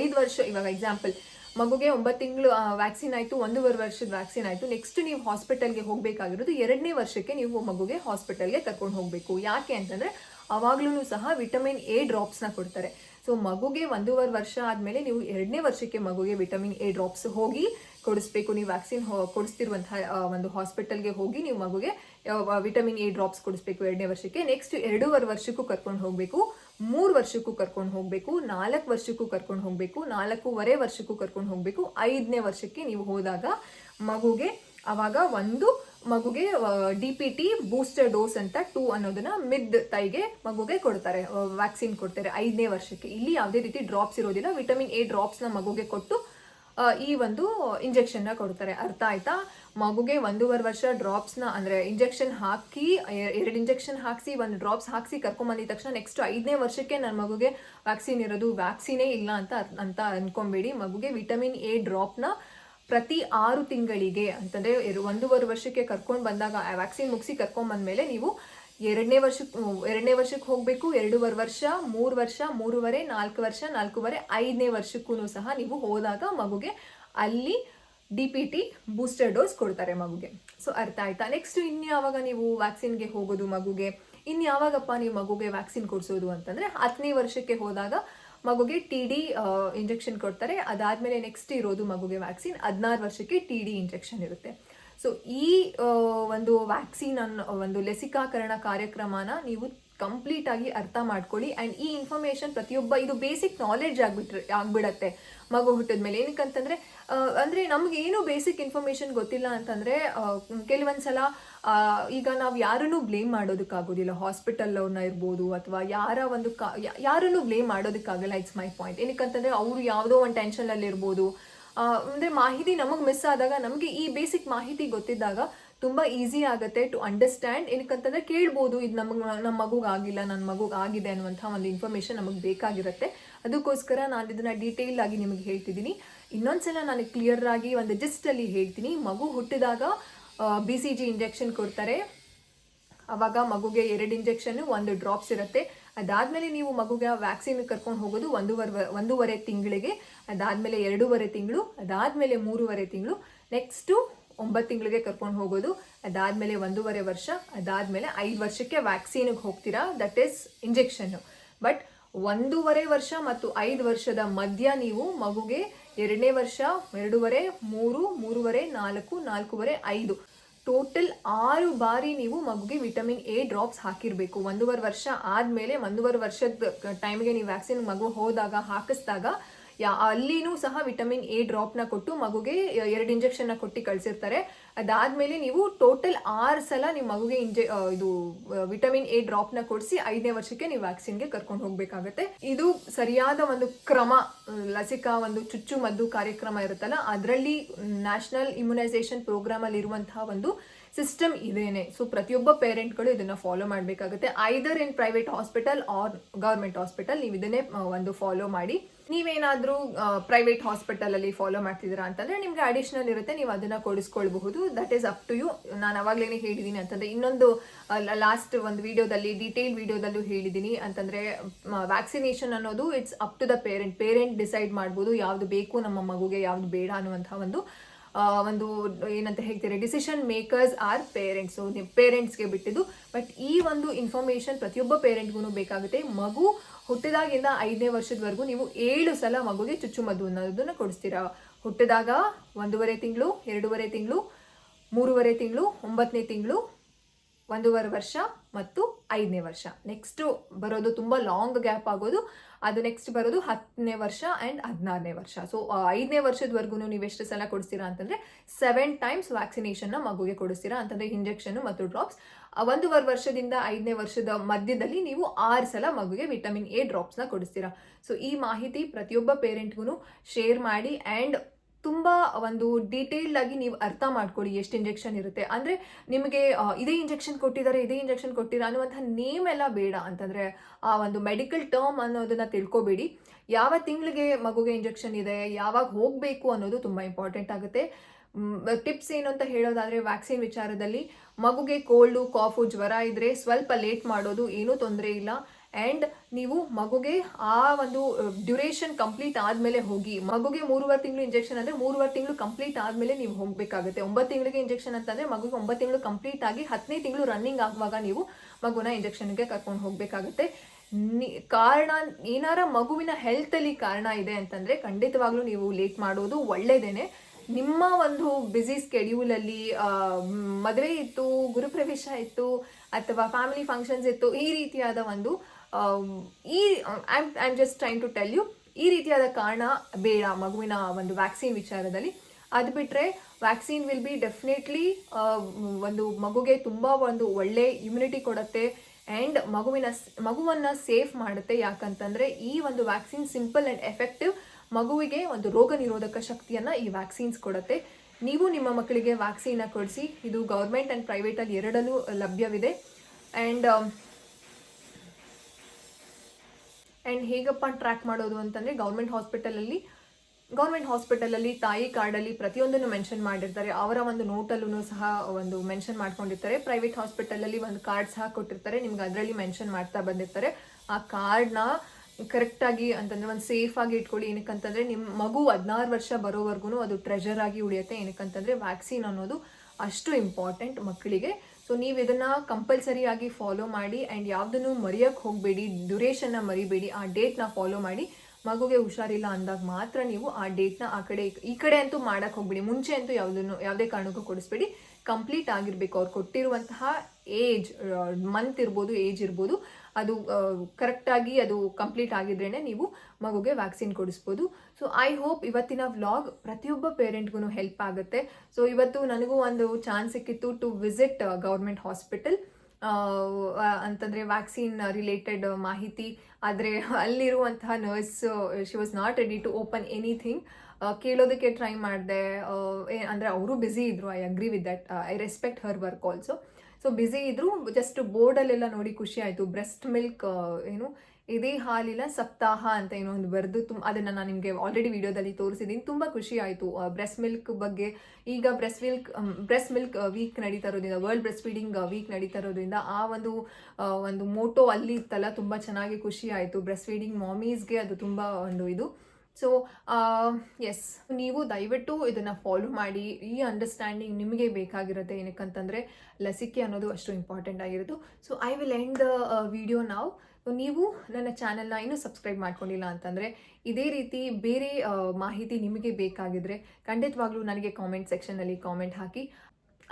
ಐದು ವರ್ಷ, ಇವಾಗ ಎಕ್ಸಾಂಪಲ್ ಮಗುಗೆ ಒಂಬತ್ತು ತಿಂಗಳು ವ್ಯಾಕ್ಸಿನ್ ಆಯಿತು, ಒಂದೂವರೆ ವರ್ಷದ ವ್ಯಾಕ್ಸಿನ್ ಆಯಿತು ನೆಕ್ಸ್ಟ್ ನೀವು ಹಾಸ್ಪಿಟಲ್ಗೆ ಹೋಗಬೇಕಾಗಿರೋದು ಎರಡನೇ ವರ್ಷಕ್ಕೆ ನೀವು ಮಗುಗೆ ಹಾಸ್ಪಿಟಲ್ಗೆ ಕರ್ಕೊಂಡು ಹೋಗಬೇಕು. ಯಾಕೆ ಅಂತಂದರೆ ಆವಾಗಲೂ ಸಹ ವಿಟಮಿನ್ ಎ ಡ್ರಾಪ್ಸ್ನ ಕೊಡ್ತಾರೆ. ಸೊ ಮಗುಗೆ ಒಂದೂವರೆ ವರ್ಷ ಆದಮೇಲೆ ನೀವು ಎರಡನೇ ವರ್ಷಕ್ಕೆ ಮಗುಗೆ ವಿಟಮಿನ್ ಎ ಡ್ರಾಪ್ಸ್ ಹೋಗಿ ಕೊಡಿಸ್ಬೇಕು. ನೀವು ವ್ಯಾಕ್ಸಿನ್ ಕೊಡಿಸ್ತಿರುವಂತಹ ಒಂದು ಹಾಸ್ಪಿಟಲ್ಗೆ ಹೋಗಿ ನೀವು ಮಗುಗೆ ವಿಟಮಿನ್ ಎ ಡ್ರಾಪ್ಸ್ ಕೊಡಿಸ್ಬೇಕು ಎರಡನೇ ವರ್ಷಕ್ಕೆ. ನೆಕ್ಸ್ಟ್ ಎರಡೂವರೆ ವರ್ಷಕ್ಕೂ ಕರ್ಕೊಂಡು ಹೋಗಬೇಕು. ಮೂರು ವರ್ಷಕ್ಕೂ ಕರ್ಕೊಂಡು ಹೋಗಬೇಕು. ನಾಲ್ಕು ವರ್ಷಕ್ಕೂ ಕರ್ಕೊಂಡು ಹೋಗಬೇಕು. ನಾಲ್ಕೂವರೆ ವರ್ಷಕ್ಕೂ ಕರ್ಕೊಂಡು ಹೋಗಬೇಕು. ಐದನೇ ವರ್ಷಕ್ಕೆ ನೀವು ಹೋದಾಗ ಮಗುಗೆ ಅವಾಗ ಒಂದು ಮಗುಗೆ D P T booster dose ಅಂತ ಟೂ ಅನ್ನೋದನ್ನ ಮಿಡ್ ತೈಗೆ ಮಗುಗೆ ಕೊಡ್ತಾರೆ. ವ್ಯಾಕ್ಸಿನ್ ಕೊಡ್ತಾರೆ ಐದನೇ ವರ್ಷಕ್ಕೆ. ಇಲ್ಲಿ ಯಾವುದೇ ರೀತಿ ಡ್ರಾಪ್ಸ್ ಇರೋದಿಲ್ಲ. ವಿಟಮಿನ್ ಎ ಡ್ರಾಪ್ಸ್ನ ಮಗುಗೆ ಕೊಟ್ಟು ಈ ಒಂದು ಇಂಜೆಕ್ಷನ್ನ ಕೊಡ್ತಾರೆ. ಅರ್ಥ ಆಯ್ತಾ? ಮಗುಗೆ ಒಂದೂವರೆ ವರ್ಷ ಡ್ರಾಪ್ಸ್ನ ಅಂದರೆ ಇಂಜೆಕ್ಷನ್ ಹಾಕಿ ಎರಡು ಇಂಜೆಕ್ಷನ್ ಹಾಕಿಸಿ, ಒಂದು ಡ್ರಾಪ್ಸ್ ಹಾಕಿಸಿ ಕರ್ಕೊಂಬಂದಿದ ತಕ್ಷಣ ನೆಕ್ಸ್ಟ್ ಐದನೇ ವರ್ಷಕ್ಕೆ ನನ್ನ ಮಗುಗೆ ವ್ಯಾಕ್ಸಿನ್ ಇರೋದು ವ್ಯಾಕ್ಸಿನೇ ಇಲ್ಲ ಅಂತ ಅಂತ ಅನ್ಕೊಂಬೇಡಿ. ಮಗುಗೆ ವಿಟಮಿನ್ ಎ ಡ್ರಾಪ್ನ ಪ್ರತಿ ಆರು ತಿಂಗಳಿಗೆ, ಅಂತಂದರೆ ಒಂದೂವರೆ ವರ್ಷಕ್ಕೆ ಕರ್ಕೊಂಡು ಬಂದಾಗ, ಆ ವ್ಯಾಕ್ಸಿನ್ ಮುಗಿಸಿ ಬಂದಮೇಲೆ ನೀವು ಎರಡನೇ ವರ್ಷಕ್ಕೆ ಎರಡನೇ ವರ್ಷಕ್ಕೆ ಹೋಗಬೇಕು, ಎರಡೂವರೆ ವರ್ಷ, ಮೂರು ವರ್ಷ, ಮೂರುವರೆ, ನಾಲ್ಕು ವರ್ಷ, ನಾಲ್ಕೂವರೆ, ಐದನೇ ವರ್ಷಕ್ಕೂ ಸಹ ನೀವು ಹೋದಾಗ ಮಗುಗೆ ಅಲ್ಲಿ D P T booster dose ಕೊಡ್ತಾರೆ ಮಗುಗೆ. ಸೊ, ಅರ್ಥ ಆಯ್ತಾ? ನೆಕ್ಸ್ಟ್ ಇನ್ಯಾವಾಗ ನೀವು ವ್ಯಾಕ್ಸಿನ್ಗೆ ಹೋಗೋದು ಮಗುಗೆ? ಇನ್ಯಾವಾಗಪ್ಪ ನೀವು ಮಗುಗೆ ವ್ಯಾಕ್ಸಿನ್ ಕೊಡಿಸೋದು ಅಂತಂದರೆ ಹತ್ತನೇ ವರ್ಷಕ್ಕೆ ಹೋದಾಗ ಮಗುಗೆ ಟಿ ಡಿ ಇಂಜೆಕ್ಷನ್ ಕೊಡ್ತಾರೆ. ಅದಾದಮೇಲೆ ನೆಕ್ಸ್ಟ್ ಇರೋದು ಮಗುಗೆ ವ್ಯಾಕ್ಸಿನ್ ಹದಿನಾರು ವರ್ಷಕ್ಕೆ ಟಿ ಡಿ ಇಂಜೆಕ್ಷನ್ ಇರುತ್ತೆ. ಸೊ ಈ ಒಂದು ವ್ಯಾಕ್ಸಿನ್ ಅನ್ನೋ ಒಂದು ಲಸಿಕಾಕರಣ ಕಾರ್ಯಕ್ರಮನ ನೀವು ಕಂಪ್ಲೀಟ್ ಆಗಿ ಅರ್ಥ ಮಾಡ್ಕೊಳ್ಳಿ. ಆ್ಯಂಡ್ ಈ ಇನ್ಫಾರ್ಮೇಷನ್ ಪ್ರತಿಯೊಬ್ಬ, ಇದು ಬೇಸಿಕ್ ನಾಲೆಡ್ಜ್ ಆಗ್ಬಿಟ್ರೆ, ಆಗ್ಬಿಡತ್ತೆ. ಮಗು ಹುಟ್ಟಿದ ಮೇಲೆ ಏನಕ್ಕಂತಂದ್ರೆ ಅಂದರೆ ಅಂದ್ರೆ ಏನು ಬೇಸಿಕ್ ಇನ್ಫಾರ್ಮೇಷನ್ ಗೊತ್ತಿಲ್ಲ ಅಂತಂದ್ರೆ ಕೆಲವೊಂದ್ಸಲ ಸಲ ಈಗ ನಾವು ಯಾರನ್ನು ಬ್ಲೇಮ್ ಮಾಡೋದಕ್ಕಾಗೋದಿಲ್ಲ. ಹಾಸ್ಪಿಟಲ್ ಅವ್ರನ್ನ ಇರ್ಬೋದು ಅಥವಾ ಯಾರ ಒಂದು ಕಾ ಯಾರನ್ನು ಬ್ಲೇಮ್ ಮಾಡೋದಕ್ಕಾಗಲ್ಲ ಇಟ್ಸ್ ಮೈ ಪಾಯಿಂಟ್ ಏನಕ್ಕಂತಂದ್ರೆ ಅವರು ಯಾವುದೋ ಒಂದು ಟೆನ್ಷನಲ್ಲಿ ಇರ್ಬೋದು. ಅಂದರೆ ಮಾಹಿತಿ ನಮಗೆ ಮಿಸ್ ಆದಾಗ, ನಮಗೆ ಈ ಬೇಸಿಕ್ ಮಾಹಿತಿ ಗೊತ್ತಿದ್ದಾಗ ತುಂಬಾ ಈಸಿ ಆಗುತ್ತೆ ಟು ಅಂಡರ್ಸ್ಟ್ಯಾಂಡ್ ಏನಕ್ಕಂತಂದ್ರೆ ಕೇಳ್ಬೋದು, ಇದು ನಮಗೆ ನಮ್ಮ ಮಗುಗೆ ಆಗಿಲ್ಲ ನನ್ನ ಮಗುಗೆ ಆಗಿದೆ ಅನ್ನುವಂಥ ಒಂದು ಇನ್ಫಾರ್ಮೇಷನ್ ನಮಗೆ ಬೇಕಾಗಿರುತ್ತೆ. ಅದಕ್ಕೋಸ್ಕರ ನಾನು ಇದನ್ನ ಡೀಟೇಲ್ ಆಗಿ ನಿಮಗೆ ಹೇಳ್ತಿದ್ದೀನಿ. ಇನ್ನೊಂದ್ಸಲ ನಾನು ಕ್ಲಿಯರ್ ಆಗಿ ಒಂದು ಅಲ್ಲಿ ಹೇಳ್ತೀನಿ. ಮಗು ಹುಟ್ಟಿದಾಗ ಬಿ ಸಿ ಜಿ ಇಂಜೆಕ್ಷನ್ ಕೊಡ್ತಾರೆ. ಅವಾಗ ಮಗುಗೆ ಎರಡು ಇಂಜೆಕ್ಷನ್ ಒಂದು ಡ್ರಾಪ್ಸ್ ಇರುತ್ತೆ. ಅದಾದ್ಮೇಲೆ ನೀವು ಮಗುಗೆ ವ್ಯಾಕ್ಸಿನ್ ಕರ್ಕೊಂಡು ಹೋಗೋದು ಒಂದೂವರೆ ಒಂದೂವರೆ ತಿಂಗಳಿಗೆ. ಅದಾದ್ಮೇಲೆ ಎರಡೂವರೆ ತಿಂಗಳು, ಅದಾದ್ಮೇಲೆ ಮೂರುವರೆ ತಿಂಗಳು. ನೆಕ್ಸ್ಟು ಒಂಬತ್ತು ತಿಂಗಳಿಗೆ ಕರ್ಕೊಂಡು ಹೋಗೋದು. ಅದಾದ್ಮೇಲೆ ಒಂದೂವರೆ ವರ್ಷ, ಅದಾದ್ಮೇಲೆ ಐದು ವರ್ಷಕ್ಕೆ ವ್ಯಾಕ್ಸಿನಿಗೆ ಹೋಗ್ತೀರಾ? ದಟ್ ಈಸ್ ಇಂಜೆಕ್ಷನ್ ಬಟ್ ಒಂದೂವರೆ ವರ್ಷ ಮತ್ತು ಐದು ವರ್ಷದ ಮಧ್ಯ ನೀವು ಮಗುಗೆ ಎರಡನೇ ವರ್ಷ ಎರಡೂವರೆ, ಮೂರು, ಮೂರುವರೆ, ನಾಲ್ಕು, ನಾಲ್ಕೂವರೆ, ಐದು. ಟೋಟಲ್ ಆರು ಬಾರಿ ನೀವು ಮಗುಗೆ ವಿಟಮಿನ್ ಎ ಡ್ರಾಪ್ಸ್ ಹಾಕಿರಬೇಕು. ಒಂದೂವರೆ ವರ್ಷ ಆದಮೇಲೆ ಒಂದೂವರೆ ವರ್ಷದ ಟೈಮ್ಗೆ ನೀವು ವ್ಯಾಕ್ಸಿನ್ ಮಗು ಹೋದಾಗ, ಹಾಕಿಸಿದಾಗ ಯಾ, ಅಲ್ಲಿನೂ ಸಹ ವಿಟಮಿನ್ ಎ ಡ್ರಾಪ್ನ ಕೊಟ್ಟು ಮಗುಗೆ ಎರಡು ಇಂಜೆಕ್ಷನ್ನ ಕೊಟ್ಟು ಕಳಿಸಿರ್ತಾರೆ. ಅದಾದಮೇಲೆ ನೀವು ಟೋಟಲ್ ಆರು ಸಲ ನಿಮ್ಮ ಮಗುಗೆ ಇಂಜೆ ಇದು ವಿಟಮಿನ್ ಎ ಡ್ರಾಪ್ನ ಕೊಡಿಸಿ ಐದನೇ ವರ್ಷಕ್ಕೆ ನೀವು ವ್ಯಾಕ್ಸಿನ್ಗೆ ಕರ್ಕೊಂಡು ಹೋಗಬೇಕಾಗತ್ತೆ. ಇದು ಸರಿಯಾದ ಒಂದು ಕ್ರಮ ಲಸಿಕಾ ಒಂದು ಚುಚ್ಚುಮದ್ದು ಕಾರ್ಯಕ್ರಮ ಇರುತ್ತಲ್ಲ, ಅದರಲ್ಲಿ ನ್ಯಾಷನಲ್ ಇಮ್ಯುನೈಸೇಷನ್ ಪ್ರೋಗ್ರಾಮಲ್ಲಿ ಇರುವಂತಹ ಒಂದು ಸಿಸ್ಟಮ್ ಇದೇನೆ. ಸೊ ಪ್ರತಿಯೊಬ್ಬ ಪೇರೆಂಟ್ಗಳು ಇದನ್ನ ಫಾಲೋ ಮಾಡಬೇಕಾಗುತ್ತೆ. Either in private hospital or government hospital ನೀವು ಇದನ್ನೇ ಒಂದು ಫಾಲೋ ಮಾಡಿ. ನೀವೇನಾದರೂ ಪ್ರೈವೇಟ್ ಹಾಸ್ಪಿಟಲಲ್ಲಿ ಫಾಲೋ ಮಾಡ್ತಿದ್ದೀರಾ ಅಂತಂದ್ರೆ ನಿಮಗೆ ಅಡಿಷನಲ್ ಇರುತ್ತೆ. ನೀವು ಅದನ್ನ ಕೊಡಿಸ್ಕೊಳ್ಬಹುದು. That is up to you ನಾನು ಅವಾಗಲೇ ಹೇಳಿದ್ದೀನಿ ಅಂತಂದ್ರೆ ಇನ್ನೊಂದು ಲಾಸ್ಟ್ ಒಂದು ವಿಡಿಯೋದಲ್ಲಿ ಡೀಟೇಲ್ ವಿಡಿಯೋದಲ್ಲೂ ಹೇಳಿದ್ದೀನಿ ಅಂತಂದ್ರೆ ವ್ಯಾಕ್ಸಿನೇಷನ್ ಅನ್ನೋದು it's up to the parent parent decide ಮಾಡ್ಬೋದು ಯಾವ್ದು ಬೇಕು ನಮ್ಮ ಮಗುಗೆ, ಯಾವ್ದು ಬೇಡ ಅನ್ನುವಂಥ ಒಂದು ಒಂದು ಏನಂತ ಹೇಳ್ತೀರಿ ಡಿಸಿಷನ್ ಮೇಕರ್ಸ್ ಆರ್ ಪೇರೆಂಟ್ಸ್ ಪೇರೆಂಟ್ಸ್ಗೆ ಬಿಟ್ಟಿದ್ದು ಬಟ್ ಈ ಒಂದು ಇನ್ಫಾರ್ಮೇಶನ್ ಪ್ರತಿಯೊಬ್ಬ ಪೇರೆಂಟ್ಗೂ ಬೇಕಾಗುತ್ತೆ. ಮಗು ಹುಟ್ಟಿದಾಗಿಂದ ಐದನೇ ವರ್ಷದವರೆಗೂ ನೀವು ಏಳು ಸಲ ಮಗುಗೆ ಚುಚ್ಚುಮದ್ದು ಅನ್ನೋದನ್ನ ಕೊಡಿಸ್ತೀರಾ? ಹುಟ್ಟಿದಾಗ ಒಂದೂವರೆ ತಿಂಗಳು, ಎರಡೂವರೆ ತಿಂಗಳು, ಮೂರುವರೆ ತಿಂಗಳು, ಒಂಬತ್ತನೇ ತಿಂಗಳು ಒಂದೂವರೆ ವರ್ಷ ಮತ್ತು ಐದನೇ ವರ್ಷ. ನೆಕ್ಸ್ಟ್ ಬರೋದು ತುಂಬ ಲಾಂಗ್ ಗ್ಯಾಪ್ ಆಗೋದು. ಅದು ನೆಕ್ಸ್ಟ್ ಬರೋದು ಹತ್ತನೇ ವರ್ಷ ಆ್ಯಂಡ್ ಹದಿನಾರನೇ ವರ್ಷ. ಸೊ ಐದನೇ ವರ್ಷದವರೆಗೂ ನೀವು ಎಷ್ಟು ಸಲ ಕೊಡಿಸ್ತೀರಾ ಅಂತಂದರೆ ಸೆವೆನ್ ಟೈಮ್ಸ್ ವ್ಯಾಕ್ಸಿನೇಷನ್ನ ಮಗುಗೆ ಕೊಡಿಸ್ತೀರಾ ಅಂತಂದರೆ ಇಂಜೆಕ್ಷನ್ ಮತ್ತು ಡ್ರಾಪ್ಸ್ ಒಂದೂವರೆ ವರ್ಷದಿಂದ ಐದನೇ ವರ್ಷದ ಮಧ್ಯದಲ್ಲಿ ನೀವು ಆರು ಸಲ ಮಗುಗೆ ವಿಟಮಿನ್ ಎ ಡ್ರಾಪ್ಸ್ನ ಕೊಡಿಸ್ತೀರಾ. ಸೊ ಈ ಮಾಹಿತಿ ಪ್ರತಿಯೊಬ್ಬ ಪೇರೆಂಟ್ಗೂ ಶೇರ್ ಮಾಡಿ ಆ್ಯಂಡ್ ತುಂಬ ಒಂದು ಡೀಟೇಲ್ ಆಗಿ ನೀವು ಅರ್ಥ ಮಾಡ್ಕೊಳ್ಳಿ ಎಷ್ಟು ಇಂಜೆಕ್ಷನ್ ಇರುತ್ತೆ. ಅಂದರೆ ನಿಮಗೆ ಇದೇ ಇಂಜೆಕ್ಷನ್ ಕೊಟ್ಟಿದ್ದಾರೆ, ಇದೇ ಇಂಜೆಕ್ಷನ್ ಕೊಟ್ಟಿರ ಅನ್ನುವಂಥ ನೇಮ್ ಎಲ್ಲ ಬೇಡ ಅಂತಂದರೆ, ಆ, ಒಂದು ಮೆಡಿಕಲ್ ಟರ್ಮ್ ಅನ್ನೋದನ್ನು ತಿಳ್ಕೊಬೇಡಿ. ಯಾವ ತಿಂಗಳಿಗೆ ಮಗುಗೆ ಇಂಜೆಕ್ಷನ್ ಇದೆ, ಯಾವಾಗ ಹೋಗಬೇಕು ಅನ್ನೋದು ತುಂಬ ಇಂಪಾರ್ಟೆಂಟ್ ಆಗುತ್ತೆ. ಟಿಪ್ಸ್ ಏನು ಅಂತ ಹೇಳೋದಾದರೆ ವ್ಯಾಕ್ಸಿನ್ ವಿಚಾರದಲ್ಲಿ ಮಗುಗೆ ಕೋಲ್ಡು ಕಾಫು ಜ್ವರ ಇದ್ದರೆ ಸ್ವಲ್ಪ ಲೇಟ್ ಮಾಡೋದು ಏನೂ ತೊಂದರೆ ಇಲ್ಲ. ಆ್ಯಂಡ್ ನೀವು ಮಗುಗೆ ಆ ಒಂದು ಡ್ಯುರೇಷನ್ ಕಂಪ್ಲೀಟ್ ಆದಮೇಲೆ ಹೋಗಿ, ಮಗುಗೆ ಮೂರುವರೆ ತಿಂಗಳು ಇಂಜೆಕ್ಷನ್ ಅಂದರೆ ಮೂರುವರೆ ತಿಂಗಳು ಕಂಪ್ಲೀಟ್ ಆದಮೇಲೆ ನೀವು ಹೋಗಬೇಕಾಗುತ್ತೆ. ಒಂಬತ್ತು ತಿಂಗಳಿಗೆ ಇಂಜೆಕ್ಷನ್ ಅಂತಂದರೆ ಮಗುಗೆ ಒಂಬತ್ತು ತಿಂಗಳು ಕಂಪ್ಲೀಟ್ ಆಗಿ ಹತ್ತನೇ ತಿಂಗಳು ರನ್ನಿಂಗ್ ಆಗುವಾಗ ನೀವು ಮಗುನ ಇಂಜೆಕ್ಷನ್ಗೆ ಕರ್ಕೊಂಡು ಹೋಗಬೇಕಾಗುತ್ತೆ. ನಿ, ಕಾರಣ, ಏನಾರ ಮಗುವಿನ ಹೆಲ್ತಲ್ಲಿ ಕಾರಣ ಇದೆ ಅಂತಂದರೆ ಖಂಡಿತವಾಗ್ಲೂ ನೀವು ಲೇಟ್ ಮಾಡೋದು ಒಳ್ಳೆಯದೇನೆ ನಿಮ್ಮ ಒಂದು ಬ್ಯುಸಿ ಸ್ಕೆಡ್ಯೂಲಲ್ಲಿ ಮದುವೆ ಇತ್ತು ಗುರುಪ್ರವೇಶ ಇತ್ತು, ಅಥವಾ ಫ್ಯಾಮಿಲಿ ಫಂಕ್ಷನ್ಸ್ ಇತ್ತು, ಈ ರೀತಿಯಾದ ಒಂದು ಈ I'm I'm just trying to tell you ಈ ರೀತಿಯಾದ ಕಾರಣ ಬೇಡ ಮಗುವಿನ ಒಂದು ವ್ಯಾಕ್ಸಿನ್ ವಿಚಾರದಲ್ಲಿ. ಅದು ಬಿಟ್ಟರೆ ವ್ಯಾಕ್ಸಿನ್ ವಿಲ್ ಬಿ ಡೆಫಿನೆಟ್ಲಿ ಒಂದು ಮಗುಗೆ ತುಂಬ ಒಂದು ಒಳ್ಳೆ ಇಮ್ಯುನಿಟಿ ಕೊಡುತ್ತೆ ಆ್ಯಂಡ್ ಮಗುವಿನ, ಮಗುವನ್ನು ಸೇಫ್ ಮಾಡುತ್ತೆ. ಯಾಕಂತಂದರೆ ಈ ಒಂದು ವ್ಯಾಕ್ಸಿನ್ ಸಿಂಪಲ್ ಆ್ಯಂಡ್ ಎಫೆಕ್ಟಿವ್ ಮಗುವಿಗೆ ಒಂದು ರೋಗ ನಿರೋಧಕ ಶಕ್ತಿಯನ್ನು ಈ ವ್ಯಾಕ್ಸಿನ್ಸ್ ಕೊಡುತ್ತೆ. ನೀವು ನಿಮ್ಮ ಮಕ್ಕಳಿಗೆ ವ್ಯಾಕ್ಸಿನ ಕೊಡಿಸಿ, ಇದು ಗೌರ್ಮೆಂಟ್ ಆ್ಯಂಡ್ ಪ್ರೈವೇಟಲ್ಲಿ ಎರಡಲ್ಲೂ ಲಭ್ಯವಿದೆ. ಆ್ಯಂಡ್ ಆ್ಯಂಡ್ ಹೇಗಪ್ಪ ಟ್ರ್ಯಾಕ್ ಮಾಡೋದು ಅಂತಂದರೆ ಗೌರ್ಮೆಂಟ್ ಹಾಸ್ಪಿಟಲಲ್ಲಿ ಗೌರ್ಮೆಂಟ್ ಹಾಸ್ಪಿಟಲಲ್ಲಿ ತಾಯಿ ಕಾರ್ಡಲ್ಲಿ ಪ್ರತಿಯೊಂದನ್ನು ಮೆನ್ಷನ್ ಮಾಡಿರ್ತಾರೆ. ಅವರ ಒಂದು ನೋಟಲ್ಲೂ ಸಹ ಒಂದು ಮೆನ್ಷನ್ ಮಾಡ್ಕೊಂಡಿರ್ತಾರೆ. ಪ್ರೈವೇಟ್ ಹಾಸ್ಪಿಟಲಲ್ಲಿ ಒಂದು ಕಾರ್ಡ್ ಸಹ ಕೊಟ್ಟಿರ್ತಾರೆ. ನಿಮ್ಗೆ ಅದರಲ್ಲಿ ಮೆನ್ಷನ್ ಮಾಡ್ತಾ ಬಂದಿರ್ತಾರೆ. ಆ ಕಾರ್ಡ್ನ ಕರೆಕ್ಟಾಗಿ ಅಂತಂದರೆ ಒಂದು ಸೇಫ್ ಆಗಿ ಇಟ್ಕೊಳ್ಳಿ. ಏನಕ್ಕಂತಂದರೆ ನಿಮ್ಮ ಮಗು ಹದಿನಾರು ವರ್ಷ ಬರೋವರೆಗೂ ಅದು ಟ್ರೆಜರ್ ಆಗಿ ಉಳಿಯುತ್ತೆ. ಏನಕ್ಕಂತಂದರೆ ವ್ಯಾಕ್ಸಿನ್ ಅನ್ನೋದು ಅಷ್ಟು ಇಂಪಾರ್ಟೆಂಟ್ ಮಕ್ಕಳಿಗೆ. ಸೊ ನೀವು ಇದನ್ನು ಕಂಪಲ್ಸರಿಯಾಗಿ ಫಾಲೋ ಮಾಡಿ ಆ್ಯಂಡ್ ಯಾವುದನ್ನು ಮರೆಯೋಕ್ಕೆ ಹೋಗಬೇಡಿ ಡ್ಯುರೇಷನ್ನ ಮರಿಬೇಡಿ, ಆ ಡೇಟ್ನ ಫಾಲೋ ಮಾಡಿ. ಮಗುಗೆ ಹುಷಾರಿಲ್ಲ ಅಂದಾಗ ಮಾತ್ರ ನೀವು ಆ ಡೇಟ್ನ ಆ ಕಡೆ, ಈ ಕಡೆ ಅಂತೂ ಮಾಡೋಕ್ಕೆ ಹೋಗ್ಬೇಡಿ. ಮುಂಚೆ ಅಂತೂ ಯಾವುದನ್ನು, ಯಾವುದೇ ಕಾರಣಕ್ಕೂ ಕೊಡಿಸ್ಬೇಡಿ. ಕಂಪ್ಲೀಟ್ ಆಗಿರಬೇಕು. ಅವ್ರು ಕೊಟ್ಟಿರುವಂತಹ ಏಜ್ ಮಂತ್ ಇರ್ಬೋದು ಏಜ್ ಇರ್ಬೋದು. ಅದು ಕರೆಕ್ಟಾಗಿ ಅದು ಕಂಪ್ಲೀಟ್ ಆಗಿದ್ರೇ ನೀವು ಮಗುಗೆ ವ್ಯಾಕ್ಸಿನ್ ಕೊಡಿಸ್ಬೋದು. ಸೊ ಐ ಹೋಪ್ ಇವತ್ತಿನ ವ್ಲಾಗ್ ಪ್ರತಿಯೊಬ್ಬ ಪೇರೆಂಟ್ಗೂ ಹೆಲ್ಪ್ ಆಗುತ್ತೆ. ಸೊ ಇವತ್ತು ನನಗೂ ಒಂದು ಚಾನ್ಸ್ ಸಿಕ್ಕಿತ್ತು ಟು ವಿಸಿಟ್ ಗೌರ್ಮೆಂಟ್ ಹಾಸ್ಪಿಟಲ್ ಅಂತಂದರೆ ವ್ಯಾಕ್ಸಿನ್ ರಿಲೇಟೆಡ್ ಮಾಹಿತಿ. ಆದರೆ ಅಲ್ಲಿರುವಂತಹ nurse she was not ready to open anything ಕೇಳೋದಕ್ಕೆ ಟ್ರೈ ಮಾಡಿದೆ. ಅಂದರೆ ಅವರು ಬ್ಯುಸಿ ಇದ್ದರು I agree with that I respect her work also so busy ಇದ್ದರು ಜಸ್ಟ್ ಬೋರ್ಡಲ್ಲೆಲ್ಲ ನೋಡಿ ಖುಷಿ ಆಯಿತು. ಬ್ರೆಸ್ಟ್ ಮಿಲ್ಕ್ ಏನು, ಇದೇ ಹಾಲಿನ ಸಪ್ತಾಹ ಅಂತ ಏನೋ ಒಂದು ಬರೆದು ತುಂಬ ಅದನ್ನು ನಾನು ನಿಮಗೆ ಆಲ್ರೆಡಿ ವಿಡಿಯೋದಲ್ಲಿ ತೋರಿಸಿದ್ದೀನಿ ತುಂಬ ಖುಷಿ ಆಯಿತು. ಬ್ರೆಸ್ಟ್ ಮಿಲ್ಕ್ ಬಗ್ಗೆ, ಈಗ breast milk breast milk week ನಡೀತಾ ಇರೋದ್ರಿಂದ ವರ್ಲ್ಡ್ ಬ್ರೆಸ್ಟ್ ಫೀಡಿಂಗ್ ವೀಕ್ ನಡೀತಾ ಇರೋದ್ರಿಂದ ಆ ಒಂದು ಒಂದು ಮೋಟೋ ಅಲ್ಲಿ ಇತ್ತಲ್ಲ, ತುಂಬ ಚೆನ್ನಾಗಿ ಖುಷಿ ಆಯಿತು. ಬ್ರೆಸ್ಟ್ ಫೀಡಿಂಗ್ ಮಾಮೀಸ್ಗೆ ಅದು ತುಂಬ ಒಂದು ಇದು. ಸೊ ಎಸ್ ನೀವು ದಯವಿಟ್ಟು ಇದನ್ನು ಫಾಲೋ ಮಾಡಿ. ಈ ಅಂಡರ್ಸ್ಟ್ಯಾಂಡಿಂಗ್ ನಿಮಗೆ ಬೇಕಾಗಿರುತ್ತೆ ಏನಕ್ಕಂತಂದರೆ ಲಸಿಕೆ ಅನ್ನೋದು ಅಷ್ಟು ಇಂಪಾರ್ಟೆಂಟ್ ಆಗಿರೋದು. So I will end the video ನಾವು ನೀವು ನನ್ನ ಚಾನೆಲ್ನ ಇನ್ನೂ ಸಬ್ಸ್ಕ್ರೈಬ್ ಮಾಡ್ಕೊಂಡಿಲ್ಲ ಅಂತಂದರೆ ಇದೇ ರೀತಿ ಬೇರೆ ಮಾಹಿತಿ ನಿಮಗೆ ಬೇಕಾಗಿದ್ರೆ ಖಂಡಿತವಾಗ್ಲೂ ನನಗೆ ಕಾಮೆಂಟ್ ಸೆಕ್ಷನಲ್ಲಿ ಕಾಮೆಂಟ್ ಹಾಕಿ.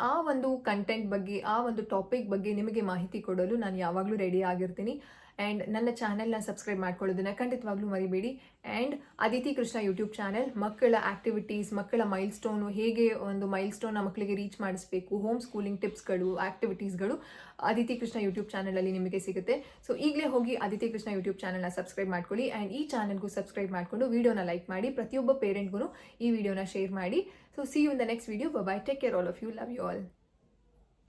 ಆ ಒಂದು ಕಂಟೆಂಟ್ ಬಗ್ಗೆ, ಆ ಒಂದು ಟಾಪಿಕ್ ಬಗ್ಗೆ ನಿಮಗೆ ಮಾಹಿತಿ ಕೊಡಲು ನಾನು ಯಾವಾಗಲೂ ರೆಡಿ ಆಗಿರ್ತೀನಿ. ಆ್ಯಂಡ್ ನನ್ನ ಚಾನೆಲ್ನ ಸಬ್ಸ್ಕ್ರೈಬ್ ಮಾಡ್ಕೊಳ್ಳೋದನ್ನು ಖಂಡಿತವಾಗ್ಲೂ ಮರಿಬೇಡಿ. And Aditi Krishna YouTube channel ಮಕ್ಕಳ ಆ್ಯಕ್ಟಿವಿಟೀಸ್ ಮಕ್ಕಳ ಮೈಲ್ ಸ್ಟೋನು ಹೇಗೆ ಒಂದು ಮೈಲ್ ಸ್ಟೋನ್ನ ಮಕ್ಕಳಿಗೆ ರೀಚ್ ಮಾಡಿಸಬೇಕು ಹೋಮ್ ಸ್ಕೂಲಿಂಗ್ ಟಿಪ್ಸ್ಗಳು ಆ್ಯಕ್ಟಿವಿಟೀಸ್ಗಳು ಅದಿತಿ ಕೃಷ್ಣ ಯೂಟ್ಯೂಬ್ ಚಾನಲಲ್ಲಿ ನಿಮಗೆ ಸಿಗುತ್ತೆ. ಸೊ ಈಗಲೇ ಹೋಗಿ ಅದಿತಿ ಕೃಷ್ಣ ಯೂಟ್ಯೂಬ್ ಚಾನಲ್ನ ಸಬ್ಸ್ಕ್ರೈಬ್ ಮಾಡ್ಕೊಳ್ಳಿ. ಆ್ಯಂಡ್ ಈ ಚಾನಲ್ಗೂ ಸಬ್ಸ್ಕ್ರೈಬ್ ಮಾಡಿಕೊಂಡು ವೀಡಿಯೋನ ಲೈಕ್ ಮಾಡಿ, ಪ್ರತಿಯೊಬ್ಬ ಪೇರೆಂಟ್ಗೂ ಈ ವಿಡಿಯೋನ ಶೇರ್ ಮಾಡಿ. So see you in the next video bye take care all of you love you all